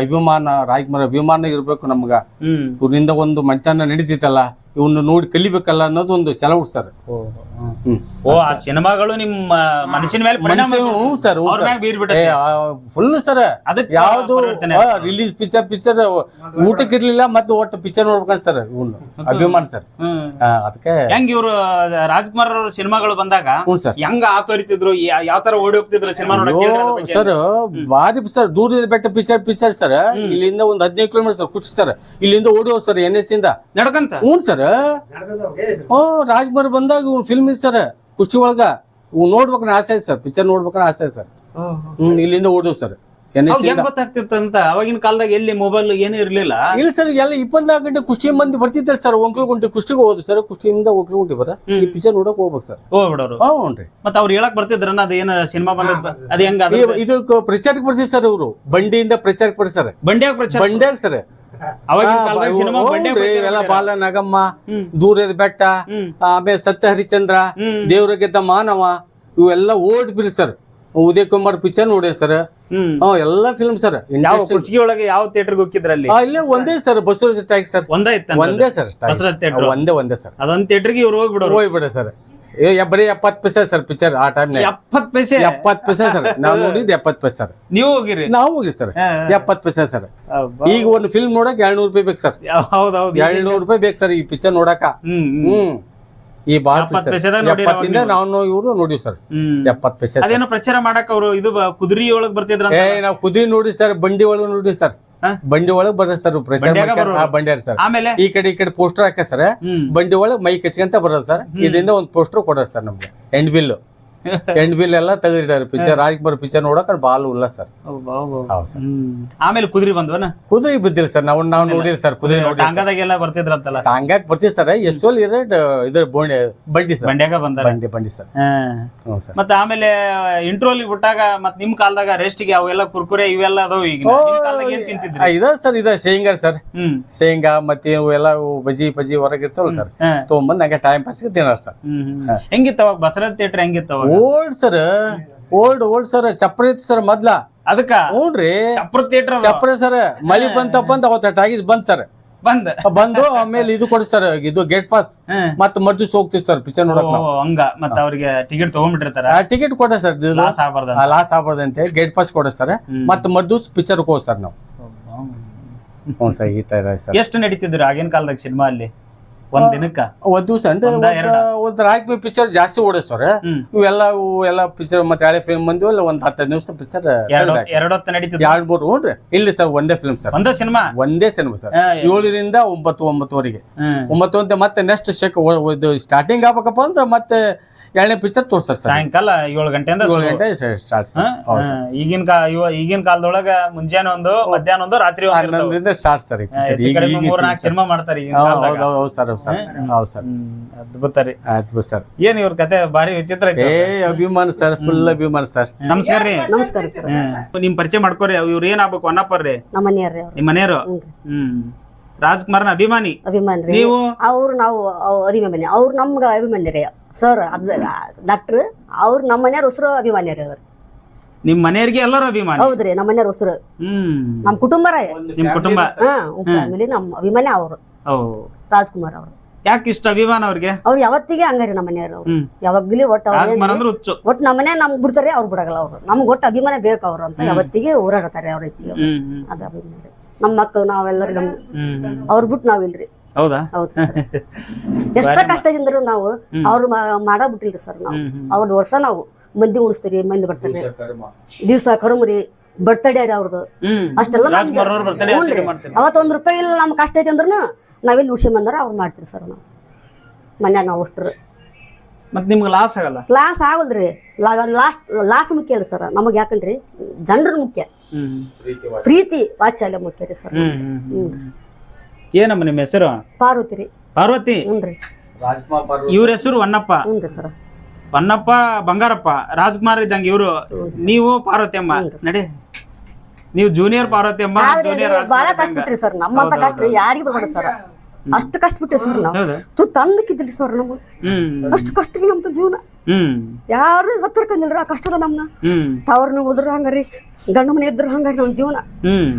ಅಭಿಮಾನ ರಾಜ್ಕುಮಾರ್ ಅಭಿಮಾನ ಇರ್ಬೇಕು ನಮ್ಗ. ಇವ್ರಿಂದ ಒಂದು ಮಂಟನ ನಡೀತಿತ್ತಲ್ಲ ಇವನ್ನ ನೋಡಿ ಕಲಿಬೇಕಲ್ಲ ಅನ್ನೋದು ಒಂದು ಛಲ ಉಡ್ ಸರ್. ಓ ಆ ಸಿನಿಮಾಗಳು ನಿಮ್ಮ ಮನಸ್ಸಿನ ಮೇಲೆ ಪರಿಣಾಮ ಸರ್ ಫುಲ್ ಸರ್. ಅದಕ್ಕೆ ಯಾವ್ದು ರಿಲೀಸ್ ಪಿಕ್ಚರ್ ಪಿಕ್ಚರ್ ಊಟಕ್ಕೆ ಇರ್ಲಿಲ್ಲ ಮತ್ತೆ ಒಟ್ಟು ಪಿಕ್ಚರ್ ನೋಡ್ಬೇಕಂತ ಸರ್ ಇವ್ನು ಅಭಿಮಾನ ಸರ್. ಅದಕ್ಕೆ ಹೆಂಗ್ ಇವ್ರು ರಾಜ್ಕುಮಾರ್ ಅವ್ರ ಸಿನಿಮಾಗಳು ಬಂದಾಗ ಹೆಂಗ ಆತೋರಿತಿದ್ರು ಯಾವ ತರ ಓಡಿ ಹೋಗ್ತಿದ್ರು ಸಿನಿಮಾ ನೋಡಕ್ಕೆ. ಸರ್ ಭಾರಿ ಸರ್ ದೂರದ ಬೆಟ್ಟ ಪಿಕ್ಚರ್ ಪಿಕ್ಚರ್ ಸರ್. ಇಲ್ಲಿಂದ ಒಂದ್ ಹದಿನೈದು ಕಿಲೋಮೀಟರ್ ಸರ್ ಕುಚ್ ಸರ್. ಇಲ್ಲಿಂದ ಓಡಿ ಹೋಗ್ ಸರ್ ಎನ್ ಎಸ್ ಇಂದ. ನಡ್ಕಂತ? ಹ್ಞೂ ಸರ್. ಓ ರಾಜ್ಕುಮಾರ್ ಬಂದಾಗ ಇವ್ನು ಇದೆ ಸರ್ ಖುಷಿ ಒಳಗ ನೋಡ್ಬೇಕನ್ನ ಆಸೆ ಐತೆ ಸರ್ ಪಿಕ್ಚರ್ ನೋಡ್ಬೇಕನ್ನ ಆಸೆ ಐತೆ ಸರ್. ಹ್ಮ್ ಇಲ್ಲಿಂದ ಓಡಿವ್ ಸರ್. ಗೊತ್ತಾಗ್ತಿತ್ತಂತ? ಅವಾಗಿನ ಕಾಲದಾಗ ಎಲ್ಲಿ ಮೊಬೈಲ್ ಏನು ಇರ್ಲಿಲ್ಲ. ಇಲ್ಲ ಸರ್ ಎಲ್ಲ ಇಪ್ಪತ್ನಾಲ್ಕು ಗಂಟೆ ಕುಷ್ಟಿ ಮಂದಿ ಬರ್ತಿದ್ದಾರೆ ಸರ್ ಒಂಕ್ಲಗುಂಟೆ ಕುಷ್ಟಿಗೆ ಹೋದ್ರು ಸರ್ ಕುಸ್ತಿಯಿಂದ ಒಕ್ಲಗುಂಟೆ ಬರ. ಈ ಪಿಕ್ಚರ್ ನೋಡಕ್ ಹೋಗ್ಬೇಕು ಸರ್. ಹೋಗ್ಬಿಡೋರು. ಮತ್ತ ಅವ್ರು ಹೇಳಕ್ ಬರ್ತಿದ್ರ ಅದ ಏನ ಸಿನಿಮಾ ಬಂದ ಅದ ಹೆಂಗ ಇದು ಪ್ರಚಾರಕ್ಕೆ ಬರ್ತೀವಿ ಸರ್ ಇವರು. ಬಂಡಿಯಿಂದ ಪ್ರಚಾರಕ್ಕೆ ಬರ್ತಾರೆ ಬಂಡಿಯಾಗ ಪ್ರಚಾರ ಬಂಡ್ಯಾಗ ಸರ್. ಸಿನಿಮಾ. ಬಾಲ ನಗಮ್ಮ. ದೂರದ ಬೆಟ್ಟ. ಆಮೇಲೆ ಸತ್ಯ ಹರಿಚಂದ್ರ. ದೇವ್ರ ಗೆದ್ದ ಮಾನವ ಇವೆಲ್ಲ ಓಡ್ bill sir. Uday Kumar picture ನೋಡಿ ಸರ್. ಹ್ಮ್. ಎಲ್ಲ ಫಿಲ್ಮ್ ಸರ್. ಒಳಗೆ ಯಾವ ಥಿಯೇಟರ್ ಹೋಗಿದ್ರ ಅಲ್ಲಿ ಇಲ್ಲೇ ಒಂದೇ ಸರ್ ಬಸವರಾಜ್ ಟ್ಯಾಕ್ ಸರ್. ಒಂದೇ ಒಂದೇ ಸರ್. ಒಂದೇ ಒಂದೇ ಸರ್. ಅದೊಂದು ಥಿಯೇಟರ್ಗೆ ಇವ್ರು ಹೋಗ್ಬಿಡೋರು. ಹೋಗ್ಬಿಡ ಸರ್. ಏ ಬರೀ ಎಪ್ಪತ್ತು ಪೈಸೆ ಸರ್ ಪಿಕ್ಚರ್ ಆ ಟೈಮ್ ಎಪ್ಪತ್ ಪೈಸೆ? ಎಪ್ಪತ್ತು ಪೈಸೆ ಸರ್. ನಾವು ನೋಡಿದ್ ಎಪ್ಪತ್ತು ಪೈಸೆ ಸರ್. ನೀವು ಹೋಗಿರಿ? ನಾವು ಹೋಗಿ ಸರ್. ಎಪ್ಪತ್ತು ಪೈಸೆ ಸರ್. ಈಗ ಒಂದು ಫಿಲ್ಮ್ ನೋಡಕ್ ಎರಡ್ನೂರು ರೂಪಾಯಿ ಬೇಕು ಸರ್. ಹೌದೌದು. ಎರಡ್ನೂರು ರೂಪಾಯಿ ಬೇಕು ಸರ್ ಈ ಪಿಕ್ಚರ್ ನೋಡಕ. ಹ್ಮ್ ಈ ಎಪ್ಪತ್ತು ನೋಡಿರ ಎಪ್ಪತ್ತಿಂದ ನಾವು. ಇವರು ನೋಡಿವಿ ಸರ್. ಎಪ್ಪತ್ ಎಪ್ಪತ್ತು ಪೈಸೆ. ಅದೇನೋ ಪ್ರಚಾರ ಮಾಡಕ್ ಅವರು ಇದು ಕುದುರಿ ಒಳಗ್ ಬರ್ತಿದ್ರ ನಾವು ಕುದುರಿ ನೋಡಿ ಸರ್ ಬಂಡಿ ಒಳಗ್ ನೋಡಿ ಸರ್? ಬಂಡಿ ಒಳಗ್ ಬರ್ರ ಸರ್ ಪ್ರೆಸರ್ ಬಂಡ್ಯಾಗ ಮಾಡ್ಕೊಂಡ್- ಬರೋರು. ಹಾ, ಬಂಡ್ಯಾರ ಸರ್. ಆಮೇಲೆ? ಈ ಕಡೆ ಈ ಕಡೆ ಪೋಸ್ಟರ್ ಹಾಕ ಸರ್. ಹ್ಮ್. ಬಂಡಿ ಒಳಗ್ ಮೈ ಕಚ್ಕೊಂತ ಬರೋದು ಸರ್. ಇದರಿಂದ ಒಂದು ಪೋಸ್ಟರ್ ಕೊಡ್ರ ಸರ್ ನಮ್ಗೆ. ಎಂಡ್ ಬಿಲ್ ಎಂಡ್ ಬಿಲ್ ಎಲ್ಲ ತೆಗೆದಿಟ್ಟಾರೆ ಪಿಕ್ಚರ್ ರಾಜ್ಕುಮಾರ್ ಪಿಕ್ಚರ್ ನೋಡಕ್ ಬಾಲ್ ಉಲ್ಲ ಸರ್. ಆಮೇಲೆ ಕುದುರೆ ಬಂದ್ವನ ಕುದುರೆ ಬಿದ್ದಿಲ್ಲ ಸರ್ ನಾವು ನಾವು ನೋಡಿಲ್ಲ ಸರ್ ಕುದುರೆ ನೋಡಿ ಟಾಂಗದಾಗೆಲ್ಲ ಬರ್ತಿದ್ರಂತಲ್ಲ. ಹಂಗಾಗಿ ಬರ್ತೀವಿ ಸರ್ ಎಷ್ಟೊಲ್ ರೇಟ್ ಇದ್ರ ಬೋಣಿ ಬಂಡಿ ಸರ್ ಬಂಡ್ಯಾಗ ಬಂದಾರ. ಬಂಡಿ ಬಂಡಿ ಸರ್ ಮತ್ತೆ ಆಮೇಲೆ ಇಂಟ್ರೋಲಿ ಬಿಟ್ಟಾಗ ಮತ್ ನಿಮ್ ಕಾಲದಾಗ ರೆಸ್ಟ್ಗೆ ಅವೆಲ್ಲ ಕುರ್ಕುರೆ ಇವೆಲ್ಲ ಅದಾವ ಈಗ. ನಿಮ್ ಕಾಲದಾಗ ಏನ್ ತಿಂತಿದ್ರಿ? ಇದ ಸರ್ ಇದ ಶೇಂಗಾ ಸರ್ ಹ್ಮ್. ಶೇಂಗಾ ಮತ್ತೆ ಇವೆಲ್ಲ ಬಜಿ ಬಜಿ ಹೊರಗಿರ್ತಾವಲ್ಲ ಹೊರಗೆ ಇರ್ತಾವಲ್ಲ ಸರ್ ಹಾ. ತೊಗೊಂಬಂದ್ ಹಂಗೆ ಟೈಮ್ ಪಾಸ್ ತಿನ್ನಾರ ಸರ್. ಹೆಂಗಿತ್ತವಾಗ Basaraj theatre ಹೆಂಗಿತ್ತವಾಗ old sir old old sir ಚಪ್ರ ಇತ್ತು ಸರ್ ಮೊದ್ಲ. ಅದಕ್ಕ? ಹ್ಞೂನ್ರಿ ಚಪ್ರ ಥಿಯೇಟರ್ ಚಪ್ರ ಸರ್ ಮಳಿ ಬಂತಪ್ಪ ಅಂತ ಅವತ್ತ ಟಾಗಿಸ್ ಬಂದ್ ಸರ್. ಬಂದ. ಬಂದು ಆಮೇಲೆ ಇದು ಕೊಡಿಸ್ತಾರ ಇದು ಗೇಟ್ ಪಾಸ್ ಮತ್ ಮತ್ತೆ ಮರ್ದಿವ್ಸ ಹೋಗ್ತೀವಿ ಸರ್ ಪಿಕ್ಚರ್ ನೋಡಕ್ ನಾವು. ಹಂಗ. ಮತ್ತ ಅವ್ರಿಗೆ ಟಿಕೆಟ್ ತಗೊಂಡ್ಬಿಟ್ಟಿರ್ತಾರ? ಟಿಕೆಟ್ ಕೊಡ ಸರ್ ಲಾಸ್ ಆಗ್ಬಾರ್ದ ಲಾಸ್ ಆಗ್ಬಾರ್ದಂತೆ ಗೇಟ್ ಪಾಸ್ ಕೊಡಿಸ್ತಾರೆ ಮತ್ತೆ ಮರ್ದಿವ್ಸ ಪಿಕ್ಚರ್ ಹೋಗ್ತಾರೆ ನಾವು. ಹ್ಞೂ ಸರ್ ಈ ತರ ಸರ್. ಎಷ್ಟು ನಡೀತಿದ್ರು ಆಗಿನ ಕಾಲದಾಗ ಸಿನಿಮಾ ಅಲ್ಲಿ? ಒಂದ್ ದಿನಕ್ಕ? ಒಂದ್ ದಿವಸ ಒಂದ್? ಒಂದು ಪಿಕ್ಚರ್ ಜಾಸ್ತಿ ಓಡಿಸ್ತಾರ ಇವೆಲ್ಲ ಇವು ಎಲ್ಲ ಪಿಕ್ಚರ್ ಮತ್ತೆ ಹಳೆ ಫಿಲ್ಮ್ ಬಂದಿವಲ್ಲ ಒಂದ್ ಹತ್ತೈದು ನಿಮಿಷ ಪಿಕ್ಚರ್ ಎರಡು ಎರಡು ಹೊತ್ತು ನಡೀತದ. ಎರಡ್ ಮೂರು ಹ್ಞೂ ಇಲ್ಲಿ ಸರ್ ಒಂದೇ ಫಿಲ್ಮ್ ಸರ್. ಒಂದೇ ಸಿನಿಮಾ ಒಂದೇ ಸಿನಿಮಾ ಸರ್. ಏಳರಿಂದ ಒಂಬತ್ತು ಒಂಬತ್ತುವರೆಗೆ. ಒಂಬತ್ತು ಅಂತ ಮತ್ತೆ ನೆಕ್ಸ್ಟ್ ಶೆಕ್ ಸ್ಟಾರ್ಟಿಂಗ್ ಆಗ್ಬೇಕಪ್ಪ ಅಂದ್ರೆ ಮತ್ತೆ ಎರಡನೇ ಪಿಕ್ಚರ್ ತೋರಿಸ್ತಾರೆ ಸರ್. ಸಾಯಂಕಾಲ ಏಳು ಗಂಟೆಯಿಂದ ಏಳು. ಗಂಟೆ ಸ್ಟಾರ್ಟ್. ಈಗಿನ ಕಾ ಇವ- ಈಗಿನ ಕಾಲದೊಳಗ ಮುಂಜಾನೆ ಒಂದು ಮಧ್ಯಾಹ್ನ ಒಂದು ರಾತ್ರಿ. ಹನ್ನೊಂದರಿಂದ ಸ್ಟಾರ್ಟ್ ಸರ್ ಮೂರ್ ನಾಲ್ಕು ಸಿನಿಮಾ ಮಾಡ್ತಾರೆ. ಹೌದು ಹೌದು ಸರ್ ಹೌದು ಸರ್. ಹೌದು ಸರ್. ಅದ್ಭುತ ರೀ. ಅದ್ಭುತ ಸರ್. ಏನ್ ಇವ್ರ ಕತೆ? ಭಾರಿ ವಿಚಿತ್ರ ಐತಿ. ಏ ಅಭಿಮಾನ ಸರ್ ಫುಲ್ ಅಭಿಮಾನ ಸರ್. ನಮಸ್ಕಾರ ರೀ. ನಮಸ್ಕಾರ ಸರ್. ನಿಮ್ ಪರಿಚಯ ಮಾಡ್ಕೋರಿ ಇವ್ರ ಏನ್ ಆಗ್ಬೇಕು ಅನ್ನಪ್ಪ ರೀ ನಮ್ಮ ಮನೆಯವರು ಹ್ಮ್. ರಾಜ್ಕುಮಾರ್ನ ಅಭಿಮಾನಿ. ಅಭಿಮಾನಿ ನೀವು? ಅವ್ರು ನಾವು ಅಭಿಮಾನಿ ಅವ್ರು ನಮ್ಗ ಅಭಿಮಾನಿ ರೀ ಸರ್ ಅದ್ ಡಾಕ್ಟರ್ ಅವ್ರು ನಮ್ಮ ಮನೆಯವ್ರ ಉಸಿರು ಅಭಿಮಾನಿ ರೀ ಅವ್ರು. ನಿಮ್ ಮನೆಯವ್ರಿಗೆ ಎಲ್ಲರೂ ಅಭಿಮಾನಿ. ಹೌದ್ರಿ ನಮ್ಮ ಮನೆಯವ್ರ ಉಸಿರು. ಹ್ಮ್. ನಮ್ಮ ಕುಟುಂಬ ನಿಮ್ ಕುಟುಂಬ. ಫ್ಯಾಮಿಲಿ ನಮ್ಮ ಅಭಿಮಾನಿ ಅವರು. ರಾಜ್ಕುಮಾರ್ ಅವರು. ಯಾಕೆ ಇಷ್ಟ ಅಭಿಮಾನ ಅವ್ರಿಗೆ? ಅವ್ರು ಯಾವತ್ತಿಗೆ ಹಂಗಾರಿ ನಮ್ಮ ಮನೆಯವ್ರು ಯಾವಾಗ್ಲಿ ಒಟ್ಟು ಒಟ್ಟು ನಮ್ಮ ಮನೆ ನಮ್ಗೆ ಬಿಡ್ತಾರೆ ಅವ್ರು ಬಿಡಗಲ್ಲ ಅವ್ರು. ನಮ್ಗೆ ಒಟ್ಟು ಅಭಿಮಾನ ಬೇಕು ಅವ್ರು ಅಂತ ಯಾವತ್ತಿಗೆ ಹೋರಾಡ್ತಾರೆ ಅವ್ರ ಹೆಸರು. ಅದ ಅಭಿಮಾನ ರೀ ನಮ್ಮ ಮಕ್ಕಳು ನಾವೆಲ್ಲರೂ ನಮ್ಮ ಹ್ಮ್. ಅವ್ರು ಬಿಟ್ಟು ನಾವಿಲ್ರಿ. ಹೌದಾ? ಹೌದು ಎಷ್ಟ ಕಷ್ಟದಿಂದ್ರು ನಾವು ಅವ್ರು ಮಾಡಾ ಬಿಟ್ಟಿಲ್ರಿ ಸರ್ ನಾವು. ಅವ್ರದ್ದು ವರ್ಷ ನಾವು. ಮಂದಿ ಉಣಿಸ್ತೀರಿ ಮಂದಿ ಬರ್ತಾರೆ. ದಿವ್ಸ ಕರುಮರಿ ಬರ್ತಡೇ ರೀ ಅವ್ರದ್ದು ಅಷ್ಟೆಲ್ಲ ನಮ್ಗೆ- ರಾಜ್ಕುಮಾರ್ ಅವ್ರ ಬರ್ತಡೇ ಹ್ಞೂ ರೀ. ಆಚರಣೆ ಅವತ್ತು ಒಂದ್ ರೂಪಾಯಿ ಇಲ್ಲ ನಮ್ ಕಷ್ಟ ಐತಿ ಅಂದ್ರೂ ನಾವೆಲ್ಲಿ ಉಳ್ಸಿ ಬಂದಾರ ಅವ್ರು ಮಾಡ್ತೀರಿ ಸರ್ ನಾವು. ಮನ್ಯಾಗ ನಾವು ಅಷ್ಟ್ರು. ಮತ್ ನಿಮ್ಗೆ ಲಾಸ್ ಆಗಲ್ಲ? ಲಾಸ್ ಆಗಲ್ರಿ. ಲಾಸ್ಟ್ ಲಾಸ್ಟ್ ಮುಖ್ಯ ಅಲ್ಲ ಸರ್. ನಮಗೆ ಯಾಕಂದ್ರಿ? ಜನರ ಮುಖ್ಯ. ಪ್ರೀತಿ ವಾಚಾಲ ಮುಖ್ಯ ರೀ ಸರ್ ಏನಮ್ಮ ನಿಮ್ಮ ಹೆಸರು? ಪಾರ್ವತಿ ರೀ. ಪಾರ್ವತಿ? ಹ್ಞೂನ್ರಿ ಇವ್ರ ಹೆಸರು ವನ್ನಪ್ಪ. ಹ್ಞೂನ್ರಿ ಸರ್. ವನ್ನಪ್ಪ ಬಂಗಾರಪ್ಪ ರಾಜ್ಕುಮಾರ್ ಇದ್ದಂಗೆ ಇವರು. ನೀವು ಪಾರ್ವತಿ ಅಮ್ಮ. ನಡಿ. ನೀವು ಜೂನಿಯರ್ ಪಾರ್ವತಿ ಅಮ್ಮ ಬಹಳ ಕಷ್ಟ ಬಿಟ್ರಿ ಸರ್. ನಮ್ಮಂತ ಕಷ್ಟ ಯಾರಿಗೂ ಸರ್. ಅಷ್ಟು ಕಷ್ಟ ಬಿಟ್ಟೆ ಸರ್ ನಾವು ತು ತಂದಕ್ಕಿದ್ರಿ ಸರ್ ನಮ್ಗೆ ಅಷ್ಟು ಕಷ್ಟಕ್ಕೆ ನಮ್ದು ಜೀವನ. ಯಾರು ಹತ್ತಿರ ಕಂದಿಲ್ರ ಆ ಕಷ್ಟದ ನಮ್ನ. ತವ್ರ ನೀವು ಹೋದ್ರ ಹಂಗಾರಿ ಗಂಡ ಮನೆ ಇದ್ರ ಹಂಗಾರಿ ನಮ್ ಜೀವನ.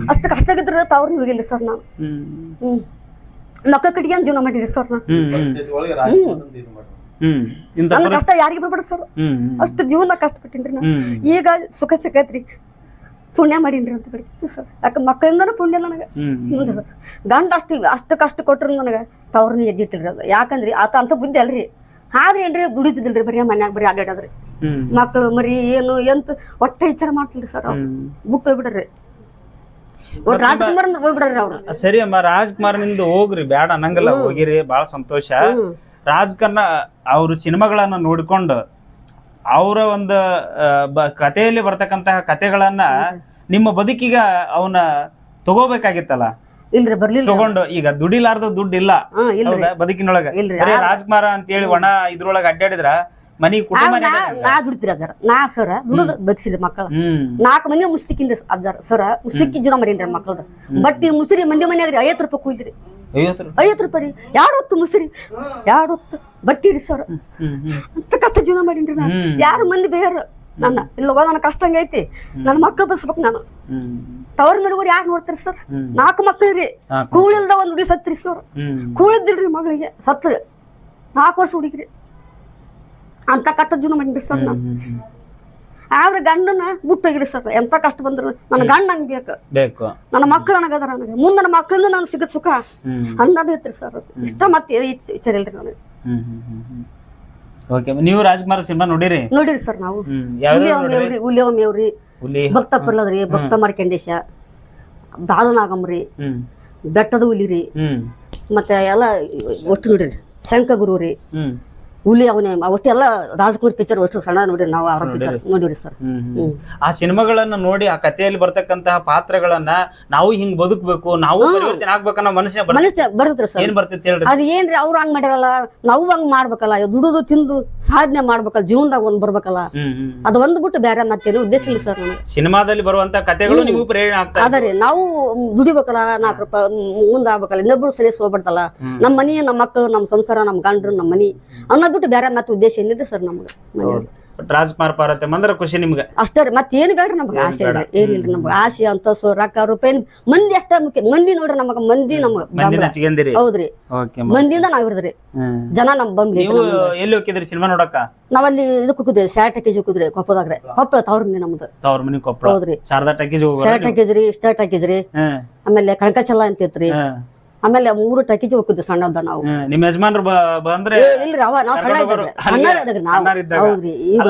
ಅಷ್ಟು ಕಷ್ಟ ಇದ್ರ ತವ್ರ ನೀವು ಹೋಗಿಲ್ಲ ಸರ್ ನಾವು. ಹ್ಮ್. ಮಕ್ಕ ಮಕ್ಕಳ ಕಟ್ಟಿಗೆ ಜೀವನ ಮಾಡಿರಿ ಸರ್ ನಾವು ಹ್ಮ್. ನನ್ನ ಕಷ್ಟ ಯಾರಿಗೆ ಬರ್ಬೇಡ ಸರ್? ಅಷ್ಟು ಜೀವನ ಕಷ್ಟ ಪಟ್ಟಿನ್ರಿ ನಾ ಈಗ ಸುಖ ಸಿಕ್ಕೈತ್ರಿ. ಪುಣ್ಯ ಮಾಡೀನ್ರಿ ಅಂತ ಕಡೆ ಸರ್. ಯಾಕೆ ಮಕ್ಕಳಿಂದನೂ ಪುಣ್ಯ ನನಗೆ. ಹ್ಞೂ ಸರ್. ಗಂಡ ಅಷ್ಟು ಅಷ್ಟು ಕಷ್ಟ ಕೊಟ್ರು ನನಗೆ ತವ್ರನ್ನ ಎದ್ದಿಟ್ಟಿಲ್ರಿ ಅದು. ಯಾಕಂದ್ರಿ ಆತ ಅಂತ ಬುದ್ಧಿ ಅಲ್ರಿ. ಆದ್ರೆ ಏನ್ರಿ ದುಡಿತಿದ್ದಿಲ್ರಿ ಬರೀ ಮನ್ಯಾಗ ಬರೀ ಅಡ್ಡಾಡದ್ರಿ ಮಕ್ಕಳು ಮರಿ ಏನು ಎಂತ ಒಟ್ಟ ವಿಚಾರ ಮಾಡ್ತಿಲ್ರಿ ಸರ್ ಅವ್ರು. ಬುಕ್ ಹೋಗ್ಬಿಡ್ರಿ ಒಟ್ಟು ರಾಜ್ಕುಮಾರ್ ಅಂದ್ರೆ ಹೋಗ್ಬಿಡ್ರಿ ಅವ್ರು. ಸರಿ ಅಮ್ಮ ರಾಜ್ಕುಮಾರ್ನಿಂದ ಹೋಗ್ರಿ ಬೇಡ ಅನ್ನಂಗಿಲ್ಲ ಹೋಗಿರಿ. ಬಹಳ ಸಂತೋಷ. ರಾಜ್ಕರ್ನ ಅವ್ರ ಸಿನಿಮಾಗಳನ್ನ ನೋಡಿಕೊಂಡು ಅವರ ಒಂದು ಕಥೆಯಲ್ಲಿ ಬರ್ತಕ್ಕಂತಹ ಕಥೆಗಳನ್ನ ನಿಮ್ಮ ಬದುಕಿಗ ಅವನ ತಗೋಬೇಕಾಗಿತ್ತಲ್ಲ? ಇಲ್ರಿ ಬರ್ಲಿಲ್ಲ. ತಗೊಂಡು ಈಗ ದುಡಿಲಾರ್ದ ದುಡ್ಡು ಇಲ್ಲ ಹೌದಾ? ಬದುಕಿನೊಳಗ. ಇಲ್ರಿ. ಬರೀ ರಾಜ್ಕುಮಾರ ಅಂತ ಹೇಳಿ ಒಣ ಇದ್ರೊಳಗ ಅಡ್ಡಾಡಿದ್ರ ಮನಿ ಕುಟುಂಬ ನಾ ನಾ ಸರ್? ನಾ ಸರ ದುಡಿದು ಬಗ್ಸಿರಿ ಮಕ್ಕಳ. ನಾಲ್ಕು ಮಂದಿ ಮುಸ್ತಿಕಿಂದ ಅಜ್ಜಾರ ಸರ ಮುಸ್ತಿಕ್ಕಿ ಜೀವನ ಮಾಡೀನ್ರಿ ಮಕ್ಕಳದ. ಬಟ್ ಈ ಮುಸ್ರಿ ಮಂದಿ ಮನ್ಯಾಗ್ರಿ ಐವತ್ತು ರೂಪಾಯಿ ಕುಯ್ದ್ರಿ. ಐವತ್ತು ರೂಪಾಯಿ. ರೀ. ಎರಡು ಹೊತ್ತು ಮುಸ್ರಿ? ಎರಡು ಹೊತ್ತು? ಬಟ್ಟಿ ರೀ ಸರ್ ಅಂತ ಕಷ್ಟ ಜೀವನ ಮಾಡಿನ್ರಿ ನಾನು. ಯಾರು ಮಂದಿ ಬೇರೆ? ನನ್ನ. ಇಲ್ಲವ ನನ್ನ ಕಷ್ಟ ಹಂಗೈತಿ ನನ್ನ ಮಕ್ಕಳು ಬಸ್ಬೇಕು ನಾನು. ತವರ್ ಮನೆಗೋರು ಯಾರು ನೋಡ್ತಾರೆ ಸರ್. ನಾಲ್ಕು ಮಕ್ಳು ರೀ. ಕೂಳಿಲ್ದ ಒಂದು ಹುಡುಗಿ ಸತ್ರಿ ಸರ್. ಕೂಳಿದ್ದಿಲ್ರಿ ಮಗಳಿಗೆ. ಸತ್ರಿ. ನಾಲ್ಕು ವರ್ಷ ಹುಡುಗಿರಿ ಅಂತ ಕಟ್ಟ ಜೀವನ ಮಾಡಿನ್ರಿ ಸರ್ ನಾನು. ಆದ್ರೆ ಗಂಡನ ಬಿಟ್ಟೋಗಿರಿ ಸರ್ ಎಂತ ಕಷ್ಟ ಬಂದ್ರು ನನ್ನ ಗಂಡ ನಂಗೆ ಬೇಕು ಬೇಕು. ನನ್ನ ಮಕ್ಳು ನನಗದಾರ ನನಗೆ. ಮುಂದೆ ನನ್ನ ಮಕ್ಕಳಿಂದ ನಾನು ಸಿಗತ್ ಸುಖ ಅನ್ನೋದು ಐತ್ರಿ ಸರ್. ಇಷ್ಟ ಮತ್ತೆ ವಿಚಾರ ಇಲ್ರಿ ನನಗೆ ಓಕೆ ನೀವು ರಾಜ್ಕುಮಾರ್ ಸಿನಿಮಾ ನೋಡಿರಿ? ನೋಡಿರಿ ಸರ್ ನಾವು. ಹ್ಮ್ ಮೇವ್ರಿ ಭಕ್ತ ಪರ್ಲದ್ರಿ ಭಕ್ತ ಮಾರ್ಕಂಡೇಶ ಬಾಲನಾಗಮ್ರಿ ಹ್ಮ್. ಬೆಟ್ಟದ ಹುಲಿ ರೀ. ಹ್ಮ್. ಮತ್ತೆ ಎಲ್ಲ ಒಟ್ಟು ನೋಡಿರಿ ಶಂಕ ಗುರು ರೀ. ಹ್ಮ್. ಹುಲಿ ಅವನೇ ಅವತ್ತೆಲ್ಲ ರಾಜಕುಮಾರ್ ಪಿಕ್ಚರ್ ಅಷ್ಟು ಸಣ್ಣ ನೋಡಿ ನಾವು ಅವರ ಪಿಕ್ಚರ್ ನೋಡಿವ್ರಿ ಸರ್. ಆ ಸಿನಿಮಾಗಳನ್ನ ನೋಡಿ ಆ ಕಥೆಯಲ್ಲಿ ಬರ್ತಕ್ಕಂತಹ ಪಾತ್ರಗಳನ್ನ ನಾವು ಹಿಂಗ್ ಬದುಕಬೇಕು ನಾವು ಪರಿವರ್ತನೆ ಆಗ್ಬೇಕನ್ನೋ ಮನಸ್ಸಿನ ಮನಸ್ಸು ಸರ್. ಏನ್ ಬರ್ತೈತೆ ಹೇಳ್ರಿ? ಅದು ಏನ್ರಿ ಅವ್ರು ಹಂಗ್ ಮಾಡಿರಲ್ಲ ನಾವು ಹಂಗ್ ಮಾಡ್ಬೇಕಲ್ಲ ದುಡುದು ತಿಂದು ಸಾಧನೆ ಮಾಡ್ಬೇಕಲ್ಲ ಜೀವನದಾಗ ಒಂದ್ ಬರ್ಬೇಕಲ್ಲ. ಅದು ಒಂದ್ ಬಿಟ್ಟು ಬೇರೆ ಮತ್ತೇನು ಉದ್ದೇಶ ಇಲ್ಲ ಸರ್ ಸಿನಿಮಾದಲ್ಲಿ ಬರುವಂತ ಕಥೆಗಳು ನಿಮಗೂ ಪ್ರೇರಣೆ ಆಗ್ತದೆ ಆದರೆ ನಾವು ದುಡಿಬೇಕಲ್ಲ ನಾಲ್ಕು ರೂಪಾಯಿ ಮುಂದಾಗ್ಬೇಕಲ್ಲ ಇನ್ನೊಬ್ರು ಸರಿ ಹೋಗ್ಬಿಡ್ತಲ್ಲ ನಮ್ಮ ಮನೆಯ ನಮ್ಮ ಮಕ್ಕಳು ನಮ್ಮ ಸಂಸಾರ ನಮ್ಮ ಗಂಡ್ರು ನಮ್ಮ ಮನಿ ಅನ್ನೋದ್ ಬಿಟ್ಟು ಬೇರೆ ಮತ್ತೆ ಉದ್ದೇಶ ಏನಿದೆ ಸರ್ ನಮ್ಗೆ ರಾಜ್ಕುಮಾರ್ ಪಾರ್ವತಿ ಅಂದ್ರೆ ಖುಷಿ ನಿಮ್ಗೆ. ಅಷ್ಟೇ ರೀ ಮತ್ತೆ ಏನು ಬೇಡ್ರಿ ನಮ್ಗೆ ಆಸೆ ಏನಿಲ್ಲ ನಮ್ಗೆ ಆಸೆ ಅಂತಸ್ತು ರೊಕ್ಕ ರೂಪಾಯಿ ಮಂದಿ ಅಷ್ಟ ಮುಖ್ಯ. ಮಂದಿ ನೋಡ್ರಿ ನಮಗ ಮಂದಿ ನಮ್ಗೆ. ಹಚ್ಕೊಂಡಿರಿ ಹೌದ್ರಿ ಓಕೆ ಮಂದಿಯಿಂದ ನಾವ್ ಇರ್ದ್ರಿ ಜನ ನಮ್ ಬಂದ್ಲಿ ನೀವು ಎಲ್ಲಿ ಹೋಗಿದ್ರಿ ಸಿನಿಮಾ ನೋಡಕ್ಕ? ನಾವಲ್ಲಿ ಇದಕ್ಕೆ ಹೋಗಿದ್ರಿ ಸ್ಯಾಟ್ ಟಕೇಜ್ ಹೋಗಿದ್ರಿ ಕೊಪ್ಪದಾಗ್ರಿ ಕೊಪ್ಪಳ. ತವ್ರ ನಮ್ದು. ತವ್ರ ಮನಿ ಕೊಪ್ಪಳ. ಹೌದ್ರಿ ಶಾರದಾ ಟಕೇಜ್ ಸ್ಯಾಟ್ ಹಾಕಿದ್ರಿ ಸ್ಟಾರ್ಟ್ ಹಾಕಿದ್ರಿ ಆಮೇಲೆ ಕನಕಚಲ ಅಂತ ಇತ್ರಿ ಆಮೇಲೆ ಮೂರು ಟಕೀಜಿ ಹೋಗುದು ಸಣ್ಣದ ನಾವು. ನಿಮ್ಮ ಯಜಮಾನ್ರು ಬಂದ್ರೆ ಇಲ್ರಿ ಅವ ನಾವು ಸಣ್ಣ ಇದ್ದಾಗ ನಾವು. ಹೌದ್ರಿ ಈಗ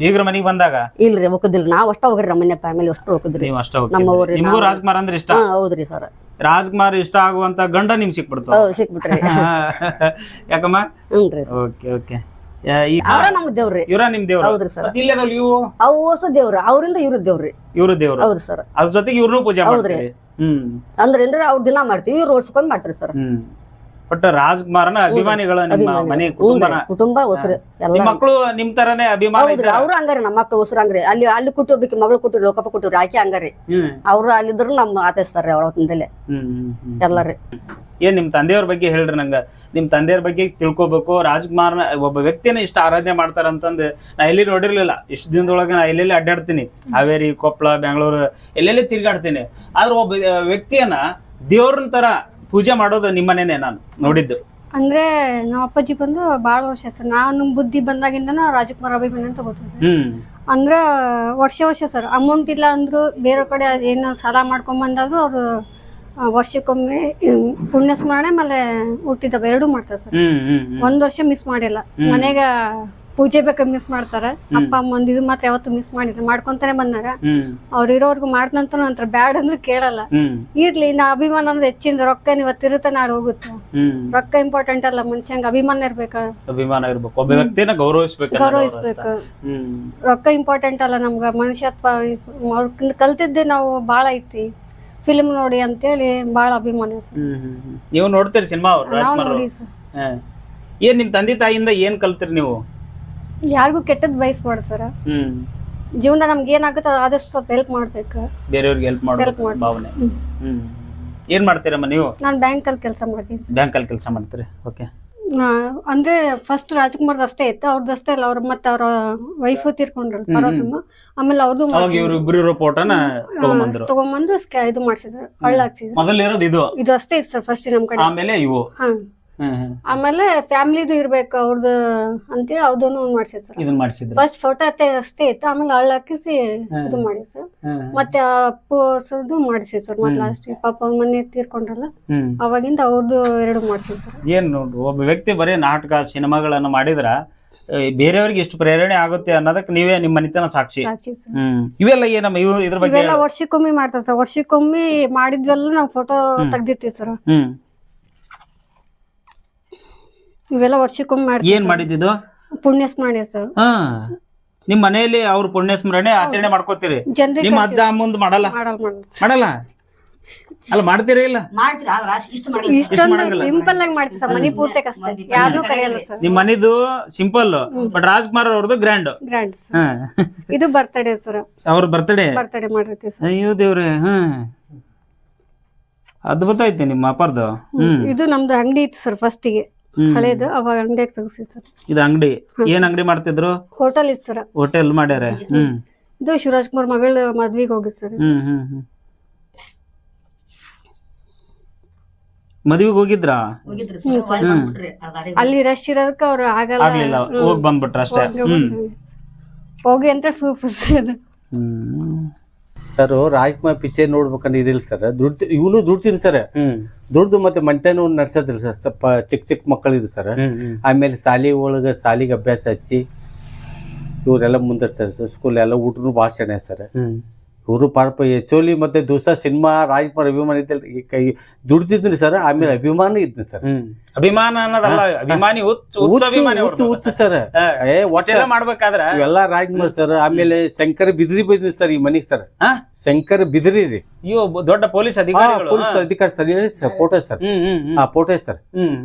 ಬೀಗ್ರ ಮನೆಗೆ ಬಂದಾಗ? ಇಲ್ರಿ ಹೋಗುದಿಲ್ಲ ನಾವ್ ಅಷ್ಟ ಹೋಗ್ರಿ ನಮ್ಮ ಮನೆ ಫ್ಯಾಮಿಲಿ ಅಷ್ಟು ಹೋಗುದ್ರಿ ನೀವು ಅಷ್ಟ ನಮ್ಮ ಊರಿ ನಿಮಗೂ ರಾಜ್ಕುಮಾರ್ ಅಂದ್ರೆ ಇಷ್ಟ? ಹೌದ್ರಿ ಸರ್. ರಾಜ್ಕುಮಾರ್ ಇಷ್ಟ ಆಗುವಂತ ಗಂಡ ನಿಮ್ಗೆ ಸಿಕ್ಬಿಡ್ತಾವ ಸಿಕ್ಬಿಟ್ರಿ. ಯಾಕಮ್ಮ. Okay okay. ಅವ್ರ ನಮ್ ದೇವ್ರಿ. ಇವ್ರ ನಿಮ್ ದೇವ್ರ. ಹೌದ್ರಿ sir. ಇಲ್ಲದಲ್ಲ ಇವು ಅವು ಹೊಸ ದೇವ್ರ. ಅವರಿಂದ ಇವ್ರ ದೇವ್ರಿ. ಇವ್ರ ದೇವ್ರ. ಹೌದು ಸರ್. ಅದ್ರ ಜೊತೆಗೆ ಇವ್ರನ್ನೂ ಪೂಜೆ ಹೌದ್ರಿ. ಮಾಡ್ತೀರಿ. ಹ್ಮ್. ಅಂದ್ರೆ ಅವ್ರ ದಿನ ಮಾಡ್ತೀವಿ ಇವ್ರು ವರ್ಷಕ್ಕೊಮ್ಮೆ ಮಾಡ್ತೀರಿ ಸರ್. ಹ್ಮ್. ಬಟ್ ರಾಜ್ಕುಮಾರನ ಅಭಿಮಾನಿಗಳ ನಿಮ್ಮ ಮನೆ ಕುಟುಂಬನ ಕುಟುಂಬ ಹೊಸರು ನಿಮ್ಮ ಮಕ್ಕಳು ನಿಮ್ ತರನೇ ಅಭಿಮಾನ? ಅವ್ರು ಹಂಗಾರಿ ನಮ್ಮ ಮಕ್ಕಳು ಉಸಿರು ಹಂಗ್ರಿ. ಅಲ್ಲಿ ಅಲ್ಲಿ ಕುಟುಂಬಕ್ಕೆ ಮಗಳು ಕೊಟ್ಟು ಲೋಕಪ್ಪ ಕೊಟ್ಟಿವ್ರಿ ಆಕೆ ಹಂಗಾರಿ? ಅವ್ರು ಅಲ್ಲಿದ್ರು ನಮ್ಮ ಆತೈಸ್ತಾರ್ರಿ ಅವ್ರ ಹ್ಮ್ ಎಲ್ಲಾರಿ. ಏನ್ ನಿಮ್ ತಂದೆಯವ್ರ ಬಗ್ಗೆ ಹೇಳ್ರಿ ನಂಗ. ನಿಮ್ ತಂದೆಯವ್ರ ಬಗ್ಗೆ ತಿಳ್ಕೊಬೇಕು. ರಾಜ್ಕುಮಾರ್ನ ಒಬ್ಬ ವ್ಯಕ್ತಿನ ಇಷ್ಟ ಆರಾಧನೆ ಮಾಡ್ತಾರ ಅಂತಂದ್ ನಾ ಎಲ್ಲಿ ನೋಡಿರ್ಲಿಲ್ಲ. ಇಷ್ಟು ದಿನದೊಳಗೆ ನಾ ಎಲ್ಲೆಲ್ಲಿ ಅಡ್ಡಾಡ್ತೀನಿ. ಹಾವೇರಿ ಕೊಪ್ಪಳ ಬೆಂಗಳೂರು ಎಲ್ಲೆಲ್ಲಿ ತಿರ್ಗಾಡ್ತೀನಿ. ಆದ್ರೆ ಒಬ್ಬ ವ್ಯಕ್ತಿಯನ್ನ ದೇವ್ರನ್ ತರ ಪೂಜೆ ಮಾಡೋದು ನಿಮ್ಮನೇನೆ ನಾನು ನೋಡಿದ್ದು. ಅಂದ್ರೆ ನಮ್ಮ ಅಪ್ಪಾಜಿ ಬಂದು ಬಹಳ ವರ್ಷ ಸರ್. ನಾನು ಬುದ್ಧಿ ಬಂದಾಗಿಂದ ರಾಜಕುಮಾರ್ ಅಭಿಮಾನಿ ಅಂತ ಗೊತ್ತು ಸರ್. ಹ್ಮ್. ಅಂದ್ರ ವರ್ಷ ವರ್ಷ ಸರ್ ಅಮೌಂಟ್ ಇಲ್ಲ ಅಂದ್ರು ಬೇರೆ ಕಡೆ ಏನು ಸಾಲ ಮಾಡ್ಕೊಂಡ್ ಬಂದಾದ್ರು ಅವರು ವರ್ಷಕ್ಕೊಮ್ಮೆ ಪುಣ್ಯ ಸ್ಮರಣೆ ಮೇಲೆ ಹುಟ್ಟಿದವ ಎರಡೂ ಮಾಡ್ತಾರೆ ಸರ್. ಒಂದ್ ವರ್ಷ ಮಿಸ್ ಮಾಡಿಲ್ಲ. ಮನೆಗ ಪೂಜೆ ಬೇಕ ಮಿಸ್ ಮಾಡ್ತಾರ. ಅಪ್ಪ ಅಮ್ಮಂದ ಇದು ಮಾತ್ರ ಯಾವತ್ತು ಮಿಸ್ ಮಾಡಿದ್ರು ಮಾಡ್ಕೊಂತಾನೆ ಬಂದಾರ ಅವ್ರ ಇರೋರ್ಗು ಮಾಡ್ದಂತ ನಂತರ ಬ್ಯಾಡ್ ಅಂದ್ರೆ ಕೇಳಲ್ಲ. ಇರ್ಲಿ ನಾ ಅಭಿಮಾನ ಅಂದ್ರೆ ಹೆಚ್ಚಿಂದ ರೊಕ್ಕ ಇವತ್ತಿರುತ್ತೆ ನಾಳೆ ಹೋಗುತ್ತೆ. ರೊಕ್ಕ ಇಂಪಾರ್ಟೆಂಟ್ ಅಲ್ಲ ಮನುಷ್ಯಂಗ ಅಭಿಮಾನ ಇರ್ಬೇಕ? ಅಭಿಮಾನ ಇರ್ಬೇಕು. ಒಬ್ಬ ವ್ಯಕ್ತಿನ ಗೌರವಿಸ್ಬೇಕು ಗೌರವಿಸ್ಬೇಕು. ರೊಕ್ಕ ಇಂಪಾರ್ಟೆಂಟ್ ಅಲ್ಲ ನಮ್ಗ. ಮನುಷ್ಯತ್ವ ಅವ್ರ ಕಲ್ತಿದ್ದೆ ನಾವು ಬಾಳ ಐತಿ. ಫಿಲ್ಮ್ ನೋಡಿ ಅಂತೇಳಿ ಬಾಳ ಅಭಿಮಾನ. ನೀವು ನೋಡ್ತೀರಿ ಸಿನಿಮಾ ಅವ್ರು ಏನ್ ನಿಮ್ ತಂದೆ ತಾಯಿಯಿಂದ ಏನ್ ಕಲ್ತಿರಿ ನೀವು? ಯಾರಿಗೂ ಕೆಟ್ಟದ್ ಬಯಸ್ಬಾರ್ದು ಸರ್. ಹ್ಮ್. ಜೀವನ ನಮ್ಗೆ ಏನಾಗುತ್ತೆ ಆದಷ್ಟು ಸ್ವಲ್ಪ ಹೆಲ್ಪ್ ಮಾಡ್ಬೇಕು. ಬೇರೆಯವ್ರಿಗೆ ಹೆಲ್ಪ್ Help ಮಾಡಬೇಕು. ಮಾಡ್ಬೇಕು. ಭಾವನೆ. ಹ್ಮ್. ಏನ್ ಮಾಡ್ತೀರಮ್ಮ ನೀವು? ನಾನು ಬ್ಯಾಂಕ್ ಅಲ್ಲಿ ಕೆಲಸ ಮಾಡ್ತೀನಿ ಬ್ಯಾಂಕ್ ಅಲ್ಲಿ ಕೆಲಸ ಮಾಡ್ತೀರಿ? ಓಕೆ ಆ, ಅಂದ್ರೆ ಫಸ್ಟ್ ರಾಜ್ಕುಮಾರ್ದು ಅಷ್ಟೇ ಇತ್ತು. ಅವ್ರದ್ದು ಅಷ್ಟೇ ಅಲ್ಲ ಅವ್ರ ಮತ್ತೆ ಅವ್ರ ವೈಫ್ ತೀರ್ಕೊಂಡ್ರಲ್ಲ ಪರ್ವತಮ್ಮ. ಆಮೇಲೆ ಅವ್ರದ್ದು ಅವಾಗ ಇವ್ರು ಇಬ್ರು ಇರೋ ಫೋಟೋನ ತಗೊಂಬಂದ್ರು. ತಗೊಂಬಂದು ಸ್ಕ್ಯಾ- ಇದು ಮಾಡ್ಸಿದ್ರು. ಹಳ್ಳ ಹಾಕ್ಸಿದ್ರು. ಮೊದಲು ಇರೋದು ಇದು? ಇದು ಅಷ್ಟೇ ಇತ್ತು ಸರ್ ಫಸ್ಟ್ ನಮ್ ಕಡೆ. ಆಮೇಲೆ ಇವು? ಹಾ. ಆಮೇಲೆ ಫ್ಯಾಮಿಲಿದು ಇರ್ಬೇಕು ಅವ್ರದ್ದು ಅಂತೇಳಿ ಅವ್ದನ್ನು ಒಂದ್ ಮಾಡ್ಸಿದ್ರು ಸರ್. ಇದನ್ನ ಮಾಡಿಸಿದ್ರು. ಫಸ್ಟ್ ಫೋಟೋ ಅಷ್ಟೇ ಇತ್ತು. ಆಮೇಲೆ ಹಳ್ಳ ಹಾಕಿಸಿ ಇದು ಮಾಡಿ ಸರ್. ಮತ್ತೆ ಅಪ್ಪು ಸರ್ದು ಮಾಡಿಸಿ ಸರ್. ಮತ್ತೆ ಲಾಸ್ಟ್ ಪಾಪ ಅವ್ರ ಮನೆ ತೀರ್ಕೊಂಡ್ರಲ್ಲ ಅವಾಗಿಂದ ಅವ್ರದ್ದು ಎರಡು ಮಾಡಿಸಿ ಸರ್. ಏನ್ ನೋಡ್ರಿ ಒಬ್ಬ ವ್ಯಕ್ತಿ ಬರೀ ನಾಟಕ ಸಿನಿಮಾಗಳನ್ನ ಮಾಡಿದ್ರ ಬೇರೆಯವ್ರಿಗೆ ಎಷ್ಟು ಪ್ರೇರಣೆ ಆಗುತ್ತೆ ಅನ್ನೋದಕ್ಕೆ ನೀವೇ ನಿಮ್ಮ ನಿತ್ಯನ ಸಾಕ್ಷಿ. ಸಾಕ್ಷಿ ಸರ್. ಹ್ಮ್. ಇವೆಲ್ಲ ಏನಮ್ಮ ಇವು ಇದ್ರ ಬಗ್ಗೆ ಇವೆಲ್ಲ ವರ್ಷಕ್ಕೊಮ್ಮೆ ಮಾಡ್ತಾರೆ ಸರ್. ವರ್ಷಕ್ಕೊಮ್ಮೆ ಮಾಡಿದ್ವೆಲ್ಲ ನಾವು ಫೋಟೋ ತೆಗ್ದಿರ್ತೀವಿ ಸರ್. ಹ್ಮ್. ಇವೆಲ್ಲ ವರ್ಷಕ್ಕೊಮ್ಮೆ ಮಾಡ್ತೀವಿ ಏನ್ ಮಾಡಿದ್ದು ಪುಣ್ಯ ಸ್ಮರಣೆ ಸರ್. ಹಾ ನಿಮ್ ಮನೆಯಲ್ಲಿ ಅವ್ರ ಪುಣ್ಯ ಸ್ಮರಣೆ ಆಚರಣೆ ಮಾಡ್ಕೋತೀರಿ. ಜನರಿಗೆ ನಿಮ್ಮ ಅಜ್ಜ ಅಮ್ಮಂದ್ ಮಾಡಲ್ಲ? ಮಾಡಲ್ ಮಾಡಿ ಮಾಡಲ್ಲ? ಅಲ್ಲ ಮಾಡ್ತೀರಿ ಇಲ್ಲ? ಮಾಡ್ತೀರಾ? ಇಷ್ಟು ಮಾಡಿ ಇಷ್ಟೊಂದು ಮಾಡಂಗಿಲ್ಲ. ಸಿಂಪಲ್ ಆಗಿ ಮಾಡ್ತೀವಿ ಸರ್. ಮನಿ ಪೂರ್ತಿ ಕಷ್ಟ ಯಾವ್ದು ಕರೆಯಲ್ಲ ಸರ್. ನಿಮ್ ಮನಿದು ಸಿಂಪಲ್ ಬಟ್ ರಾಜ್ಕುಮಾರ್ ಅವ್ರದ್ದು ಗ್ರ್ಯಾಂಡ್ ಗ್ರ್ಯಾಂಡ್ ಸರ್. ಹಾ. ಇದು ಬರ್ತಡೇ ಸರ್. ಅವ್ರ ಬರ್ತ್ಡೇ ಬರ್ತಡೇ ಮಾಡಿರ್ತೀವಿ ಸರ್. ಅಯ್ಯೋ ದೇವ್ರೆ ಹ್ಮ್ ಅದ್ಭುತ ಐತಿ ನಿಮ್ಮ ಅಪ್ಪರ್ದು. ಹ್ಮ್. ಇದು ನಮ್ದು ಅಂಗಡಿ ಇತ್ತು ಸರ್ ಫಸ್ಟಿಗೆ. ಹಳೇದು ಅವಾಗ ಅಂಗಡಿಯಾಗ ತೆಗ್ಸಿ ಸರ್ ಇದು ಅಂಗಡಿ. ಏನ್ ಅಂಗಡಿ ಮಾಡ್ತಿದ್ರು? ಹೋಟೆಲ್ ಇತ್ತು ಸರ್. ಹೋಟೆಲ್ ಮಾಡ್ಯಾರ. ಹ್ಮ್. ಇದು ಶಿವರಾಜ್ಕುಮಾರ್ ಮಗಳು ಮದ್ವಿಗೆ ಹೋಗಿದ್ ಸರ್. ಹ್ಮ್ ಹ್ಮ್ ಹ್ಮ್. ಮದ್ವಿಗ್ ಹೋಗಿದ್ರಾ. ಅಲ್ಲಿ ರಶ್ ಇರೋದಕ್ಕೆ ಅವ್ರು ಆಗಲ್ಲ. ಆಗ್ಲಿಲ್ಲ. ಹೋಗ್ ಬಂದ್ಬಿಟ್ರ ಅಷ್ಟೇ. ಹೋಗಿ ಹ್ಮ್. ಹೋಗಿ ಅಂತ ಪ್ರೂಫ್ ಅದು ಹ್ಮ್. ಸರ್ ರಾಜ್ಕುಮಾರ್ ಪಿಚೆ ನೋಡ್ಬೇಕಂದ್ರೆ ಇದಿಲ್ಲ ಸರ್. ದುಡ್ಡು ಇವನು ದುಡ್ತೀನಿ ಸರ್. ದುಡ್ಡು ದುಡ್ದು ಮತ್ತೆ ಮಂಟೆನೂ ನಡ್ಸೋದಿಲ್ಲ ಸರ್. ಸ್ವಲ್ಪ ಚಿಕ್ಕ ಚಿಕ್ಕ ಮಕ್ಕಳಿದ್ರು ಸರ್. ಆಮೇಲೆ ಶಾಲಿ ಒಳಗೆ ಶಾಲಿಗೆ ಅಭ್ಯಾಸ ಹಚ್ಚಿ ಇವರೆಲ್ಲ ಮುಂದರ್ಸ್ತಾರೆ ಸರ್. ಸ್ಕೂಲ್ ಎಲ್ಲ ಊಟನು ಭಾಳ ಚೆನ್ನಾಗಿ ಸರ್ ಇವರು ಪಾಪ ಎಚೋಲಿ ಮತ್ತೆ ದಿವಸ ಸಿನಿಮಾ ರಾಜ್ಕುಮಾರ್ ಅಭಿಮಾನಿ ಇದ್ದಲ್ಲಿ ಈ ಕೈ ದುಡ್ದಿದ್ನಿ ಸರ್ ಆಮೇಲೆ ಅಭಿಮಾನ ಇದ್ನಿ ಸರ್. ಅಭಿಮಾನ ಅನ್ನೋದಲ್ಲ ಅಭಿಮಾನಿ ಹುಚ್ಚ ಹುಚ್ಚ ಸರ್. ಏ ಮಾಡ್ಬೇಕಾದ್ರ ಇವೆಲ್ಲ ರಾಜ್ಕುಮಾರ್ ಸರ್ ಆಮೇಲೆ ಶಂಕರ್ ಬಿದ್ರಿ ಬಂದಿದ್ ಸರ್ ಈ ಮನೆಗೆ ಸರ್? ಶಂಕರ್ ಬಿದ್ರಿ ರೀ. ಅಯ್ಯೋ ದೊಡ್ಡ ಪೊಲೀಸ್ ಅಧಿಕಾರಿ ಪೊಲೀಸ್ ಅಧಿಕಾರಿ ಸರ್ ಹೇಳಿ ಸರ್ ಫೋಟೋ ಸರ್? ಹಾ ಫೋಟೋ ಸರ್.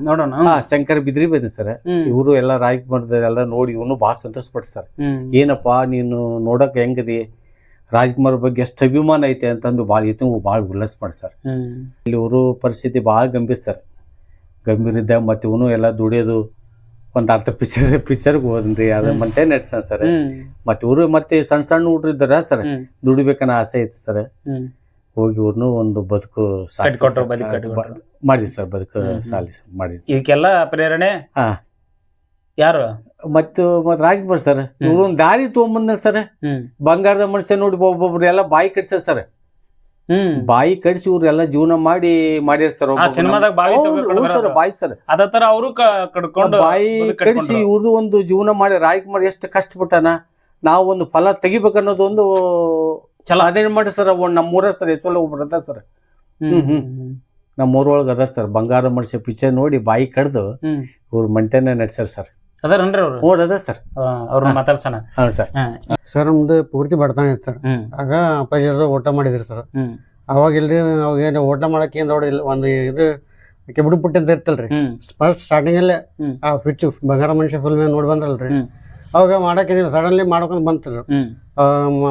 ನೋಡೋಣ ಹಾ ಶಂಕರ್ ಬಿದ್ರಿ ಬಂದ ಸರ್. ಇವರು ಎಲ್ಲ ರಾಜ್ಕುಮಾರ್ ಎಲ್ಲ ನೋಡಿ ಇವನು ಭಾಳ ಸಂತೋಷ ಪಟ್ಟು ಸರ್ ಏನಪ್ಪಾ ನೀನು ನೋಡಕ್ ಹೆಂಗದಿ? ರಾಜ್ಕುಮಾರ್ ಬಗ್ಗೆ ಎಷ್ಟು ಅಭಿಮಾನ ಐತೆ ಅಂತಂದು ಭಾಳ ಇತ್ತು ಭಾಳ ಉಲ್ಲಾಸ ಮಾಡಿ ಸರ್. ಇಲ್ಲಿ ಇವರು ಪರಿಸ್ಥಿತಿ ಭಾಳ ಗಂಭೀರ ಸರ್. ಗಂಭೀರ ಇದ್ದಾಗ ಮತ್ತೆ ಇವನು ಎಲ್ಲ ದುಡಿಯೋದು ಒಂದು ಅರ್ಧ ಪಿಕ್ಚರ್ ಪಿಕ್ಚರ್ಗೆ ಹೋದ್ರಿ ಅದ ಮತ್ತೆ ನಡ್ಸನ್ ಸರ್. ಮತ್ತೆ ಇವರು ಮತ್ತೆ ಸಣ್ಣ ಸಣ್ಣ ಹುಡ್ರು ಇದ್ದಾರ ಸರ್? ದುಡಿಬೇಕನ್ನ ಆಸೆ ಐತಿ ಸರ್. ಹೋಗಿ ಇವ್ರನ್ನು ಒಂದು ಬದುಕು. ಮಾಡಿದ್ವಿ ಸರ್. ಬದುಕು. ಸಾಲಿ ಮಾಡಿದ್ವಿ ಇದಕ್ಕೆಲ್ಲ ಪ್ರೇರಣೆ? ಹಾ. ಯಾರು? ಮತ್ತು ಮತ್ತೆ ರಾಜ್ಕುಮಾರ್ ಸರ್ ಇವ್ರೊಂದು ಒಂದು ದಾರಿ ತೊಗೊಂಬಂದ್ರ ಸರ್. ಬಂಗಾರದ ಮನುಷ್ಯ ನೋಡಿ ಒಬ್ಬೊಬ್ರು ಎಲ್ಲ ಬಾಯಿ ಕಟ್ಸ್ಯಾರ ಸರ್. ಹ್ಮ್. ಬಾಯಿ ಕಡಿಸಿ ಇವ್ರೆಲ್ಲ ಜೀವನ ಮಾಡಿ ಮಾಡ್ಯಾರ ಸರ್ ಸರ್ ಬಾಯಿ ಸರ್. ಅವರು ಬಾಯಿ ಕಡಿಸಿ ಇವ್ರದ್ದು ಒಂದು ಜೀವನ ಮಾಡಿ ರಾಜ್ಕುಮಾರ್ ಎಷ್ಟು ಕಷ್ಟಪಟ್ಟಾನ. ನಾವು ಒಂದು ಫಲ ತೆಗಿಬೇಕು ಅನ್ನೋದು ಒಂದು ಸಾಧನೆ ಮಾಡಿ ಸರ್ ಒಂದ್ ನಮ್ಮೂರ ಸರ್ ಎಷ್ಟೊಲ್ಲ ಒಬ್ರು ಅದ ಸರ್. ಹ್ಮ್ ಹ್ಮ್ ನಮ್ಮ ಊರೊಳಗೆ ಅದ ಸರ್ ಬಂಗಾರ ಮನುಷ್ಯ ಪಿಚ್ಚರ್ ನೋಡಿ ಬಾಯಿ ಕಡ್ದು ಇವ್ರ ಇವ್ರು ಮಂಟೆನೆ ನಡೆಸ್ಯಾರ ಸರ್. ಅದಾರನ್ರಿ ಅವ್ರು? ಓಡ್ ಅದ ಸರ್. ಅವ್ರನ್ನ ಮಾತಾಡ್ಸೋಣ. ಹಾ ಸರ್. ಸರ್ ನಮ್ದು ಪೂರ್ತಿ ಬಡತನ ಇತ್ತು ಸರ್. ಹ್ಮ್. ಆಗ ಅಪ್ಪಾಜಿ ಊಟ ಮಾಡಿದ್ರಿ ಸರ್. ಹ್ಮ್. ಅವಾಗ ಇಲ್ರಿ ಅವಾಗ ಏನು ಊಟ ಮಾಡಕ್ಕೆ ಏನು ದೊಡ್ಡ ಇಲ್ಲ ಒಂದು ಇದು ಕೆಬಿಡು ಪುಟ್ಟಿ ಅಂತ ಇರ್ತಲ್ರಿ. ಹ್ಮ್. ಫಸ್ಟ್ ಸ್ಟಾರ್ಟಿಂಗಲ್ಲೇ ಹ್ಮ್. ಆ ಫಿಚ್ ಬಂಗಾರ ಮನುಷ್ಯ ಫಿಲ್ಮ್ ನೋಡಿ ಬಂದ್ರಲ್ರಿ. ಹ್ಮ್. ಅವಾಗ ಮಾಡಕ್ಕೆ ಸಡನ್ಲಿ ಮಾಡ್ಕೊಂಡು ಬಂತ್ರಿ. ಹ್ಮ್.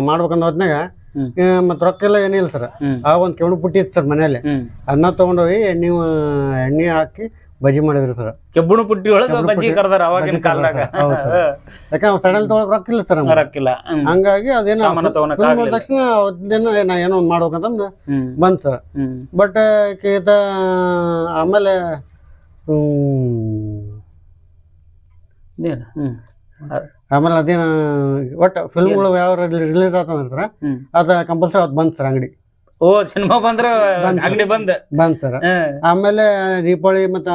ಮಾಡ್ಬೇಕಂದ ಹೊತ್ನಾಗ ಹ್ಮ್. ಮತ್ತೆ ರೊಕ್ಕ ಎಲ್ಲ ಏನಿಲ್ಲ ಸರ್. ಹ್ಮ್. ಆ ಒಂದು ಕೆಬಿಡು ಪುಟ್ಟಿ ಇತ್ತು ಸರ್ ಮನೇಲಿ ಅನ್ನ ಅದನ್ನ ತಗೊಂಡೋಗಿ ನೀವು ಎಣ್ಣೆ ಹಾಕಿ ಬಜಿ ಮಾಡಿದ್ರು ಸರ್. ಕೆಬ್ಬಣ ಪುಟ್ಟಿ ಒಳಗ ಬಜಿ ಕರ್ದಾರ ಅವಾಗಿನ ಕಾಲದಾಗ. ಯಾಕಂದ್ರೆ ಸಡನ್ ತೊಗೊಳಕ್ ರೊಕ್ಕ ಇಲ್ಲ ಸರ್. ರೊಕ್ಕಿಲ್ಲ ಹಂಗಾಗಿ ಅದೇನೋ ಆಗ್ಲಿಲ್ಲ. ತಕ್ಷಣ ಅವತ್ತೇನೋ ನಾ ಏನೋ ಒಂದು ಮಾಡ್ಬೇಕಂತಂದು ಹ್ಮ್. ಬಂತು ಸರ್. ಬಟ್ ಕೇತ ಆಮೇಲೆ ಆಮೇಲೆ ಅದೇನ ಒಟ್ಟು ಫಿಲ್ಮ್ಗಳು ಯಾವ ರಿಲೀಸ್ ಆತಂದ್ರೆ ಸರ್ ಅದು ಅದ ಕಂಪಲ್ಸರಿ ಅದು ಬಂತು ಸರ್ ಅಂಗಡಿ. ಓ ಸಿನಿಮಾ ಬಂದ್ರ ಬಂದ್. ಅಂಗಡಿ ಬಂದ್. ಬಂತು ಸರ್. ಆಮೇಲೆ ದೀಪಾವಳಿ ಮತ್ತ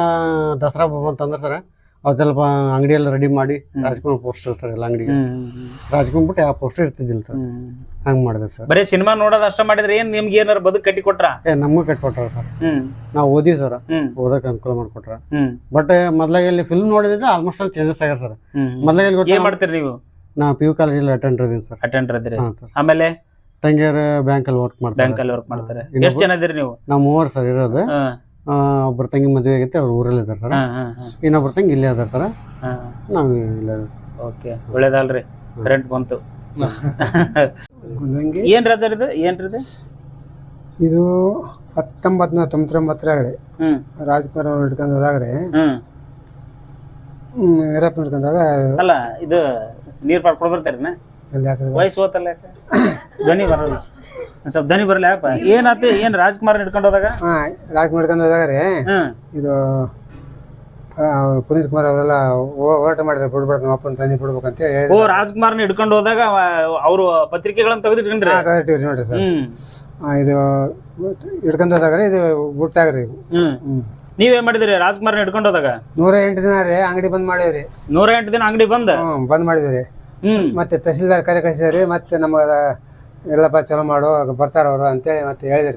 ದಸರಾ ಬಂತಂದ್ರೆ ಸರ್ ಸ್ವಲ್ಪ ಅಂಗಡಿ ಎಲ್ಲ ರೆಡಿ ಮಾಡಿ ರಾಜ್ಕುಮಾರ್ ಪೋಸ್ಟರ್ ಸರ್ ಎಲ್ಲ ಅಂಗಡಿಗೆ. ಹ್ಮ್, ರಾಜ್ಕುಮಾರ್ ಬಿಟ್ಟು ಯಾವ ಪೋಸ್ಟರ್ ಇರ್ತಿದ್ದಿಲ್ಲ ಸರ್. ಹಂಗ್ ಹಂಗೆ ಮಾಡಿದೆ ಸರ್. ಬರೀ ಸಿನಿಮಾ ನೋಡೋದ್ ಅಷ್ಟ ಮಾಡಿದ್ರೆ ಏನ್ ನಿಮ್ಗೆ ಏನಾರ ಬದುಕ್ ಕಟ್ಟಿ ಕೊಟ್ರ? ಏ ನಮಗೂ ಕಟ್ಕೊಟ್ರ ಸರ್. ನಾವು ಓದಿ ಸರ್. ಓದಕ್ ಓದಕ್ಕೆ ಅನುಕೂಲ ಮಾಡ್ಕೊಟ್ರ. ಬಟ್ ಮೊದ್ಲಾಗ ಇಲ್ಲಿ ಫಿಲ್ಮ್ ನೋಡಿದ್ರೆ ಆಲ್ಮೋಸ್ಟ್ ಅಲ್ಲಿ ಚೇಂಜಸ್ ಆಗ್ಯಾರ ಸರ್. ಮೊದ್ಲಾಗ ಏನ್ ಮಾಡ್ತೀರಿ ನೀವು? ನಾ ಪಿ ಯು ಕಾಲೇಜಲ್ಲಿ ಅಟೆಂಡರ್ ಇದೀನಿ ಸರ್. ಅಟೆಂಡರ್ ಇದ್ರಿ ಆಮೇಲೆ? ತಂಗಿಯರ ಬ್ಯಾಂಕಲ್ಲಿ ವರ್ಕ್ ಮಾಡ್ತಾರೆ. ಬ್ಯಾಂಕ್ ಅಲ್ಲಿ ವರ್ಕ್ ಮಾಡ್ತಾರೆ ಎಷ್ಟು ಜನ ಇದ್ರಿ ನೀವು? ನಾವು ಮೂವರು ಸರ್ ಇರೋದು. ಹಾ. ಆ, ಒಬ್ರು ತಂಗಿ ಮದುವೆ ಆಗೈತೆ ಅವ್ರು ಊರಲ್ಲಿ ಇದಾರೆ ಸರ್. ಹಾ ಹಾ ಇನ್ನೊಬ್ರು ತಂಗಿ ಇಲ್ಲೇ ಅದಾರ ಸರ್. ಹಾ. ನಾವು ಇಲ್ಲೇ ಓಕೆ ಒಳ್ಳೇದಲ್ರಿ ಕರೆಂಟ್ ಬಂತು. ಗುಂದಂಗಿ ಏನ್ ರಜರ್ ಇದು? ಏನ್ರಿ ಇದು? ಇದು ಹತ್ತೊಂಬತ್ತು ನೂರ ತೊಂಬತ್ತೊಂಬತ್ತರಾಗ ರೀ ಹ್ಮ್. ರಾಜ್ಕುಮಾರ್ ಅವ್ರು ಹಿಡ್ಕೊಂಡು ಹೋದಾಗ ರೀ ಹ್ಮ್ ವೀರಪ್ಪನ ಹಿಡ್ಕೊಂಡಾಗ ಅಲ್ಲ ಇದು ನೀರ್ ಪಡ್ಕೊಡ್ ಬರ್ತಾರೇನ? ಇಲ್ಲಿ ಹಾಕಿದ್ರು? ವಯಸ್ಸು ಹೋತಲ್ಲ ಯಾಕೆ? ಧ್ವನಿ ಬರಲ್ಲ. ಒಂದ್ ಸ್ವಲ್ಪ ಧ್ವನಿ ಬರಲ್ಲ ಯಾಕ ಏನಾತ ಏನ್ ರಾಜ್ಕುಮಾರ್ ಹಿಡ್ಕೊಂಡು ಹೋದಾಗ? ಹಾ ರಾಜ್ಕುಮಾರ್ ಹಿಡ್ಕೊಂಡು ಹೋದಾಗ ರೀ. ಹ್ಮ್ ಇದು ಆ, ಪುನೀತ್ ಕುಮಾರ್ ಅವರೆಲ್ಲ ಹೋ- ಹೋರಾಟ ಮಾಡಿದ್ರು ಬಿಡ್ಬಾರ್ದು ನಮ್ಮ ಅಪ್ಪನ ತಂದೆ ಬಿಡ್ಬೇಕು ಅಂತ ಓ ರಾಜ್ಕುಮಾರ್ ರಾಜ್ಕುಮಾರ್ನ ಹಿಡ್ಕೊಂಡು ಹೋದಾಗ ಅವರು ಪತ್ರಿಕೆಗಳನ್ನ ತಗೊಳ್ತೀವಿ ನೋಡ್ರಿ ಸರ್. ಹ್ಮ್. ಆ, ಇದು ಹಿಡ್ಕೊಂಡು ಹೋದಾಗ ರೀ ಇದು ಬಿಟ್ಟಾಗ್ರಿ ಹ್ಮ್. ಹ್ಮ್. ನೀವೇನ್ ಮಾಡಿದ್ರಿ ರಾಜ್ಕುಮಾರ್ನ ಹಿಡ್ಕೊಂಡು ಹೋದಾಗ? ನೂರ ಎಂಟು ದಿನ ರೀ ಅಂಗಡಿ ಬಂದ್ ಮಾಡಿದ್ರಿ ನೂರ ಎಂಟು ದಿನ ಅಂಗಡಿ ಬಂದ್? ಹ್ಮ್ ಬಂದ್ ಮಾಡಿದ್ರಿ ಹ್ಮ್. ಮತ್ತೆ ತಹಸೀಲ್ದಾರ್ ಕರೆ ಕಳಿಸಿದ್ರಿ ಮತ್ತೆ ನಮ್ಮ ಎಲ್ಲಪ್ಪ ಚಲೋ ಮಾಡು ಬರ್ತಾರ ಅವರು ಅಂತೇಳಿ ಮತ್ತೆ ಹೇಳಿದ್ರಿ.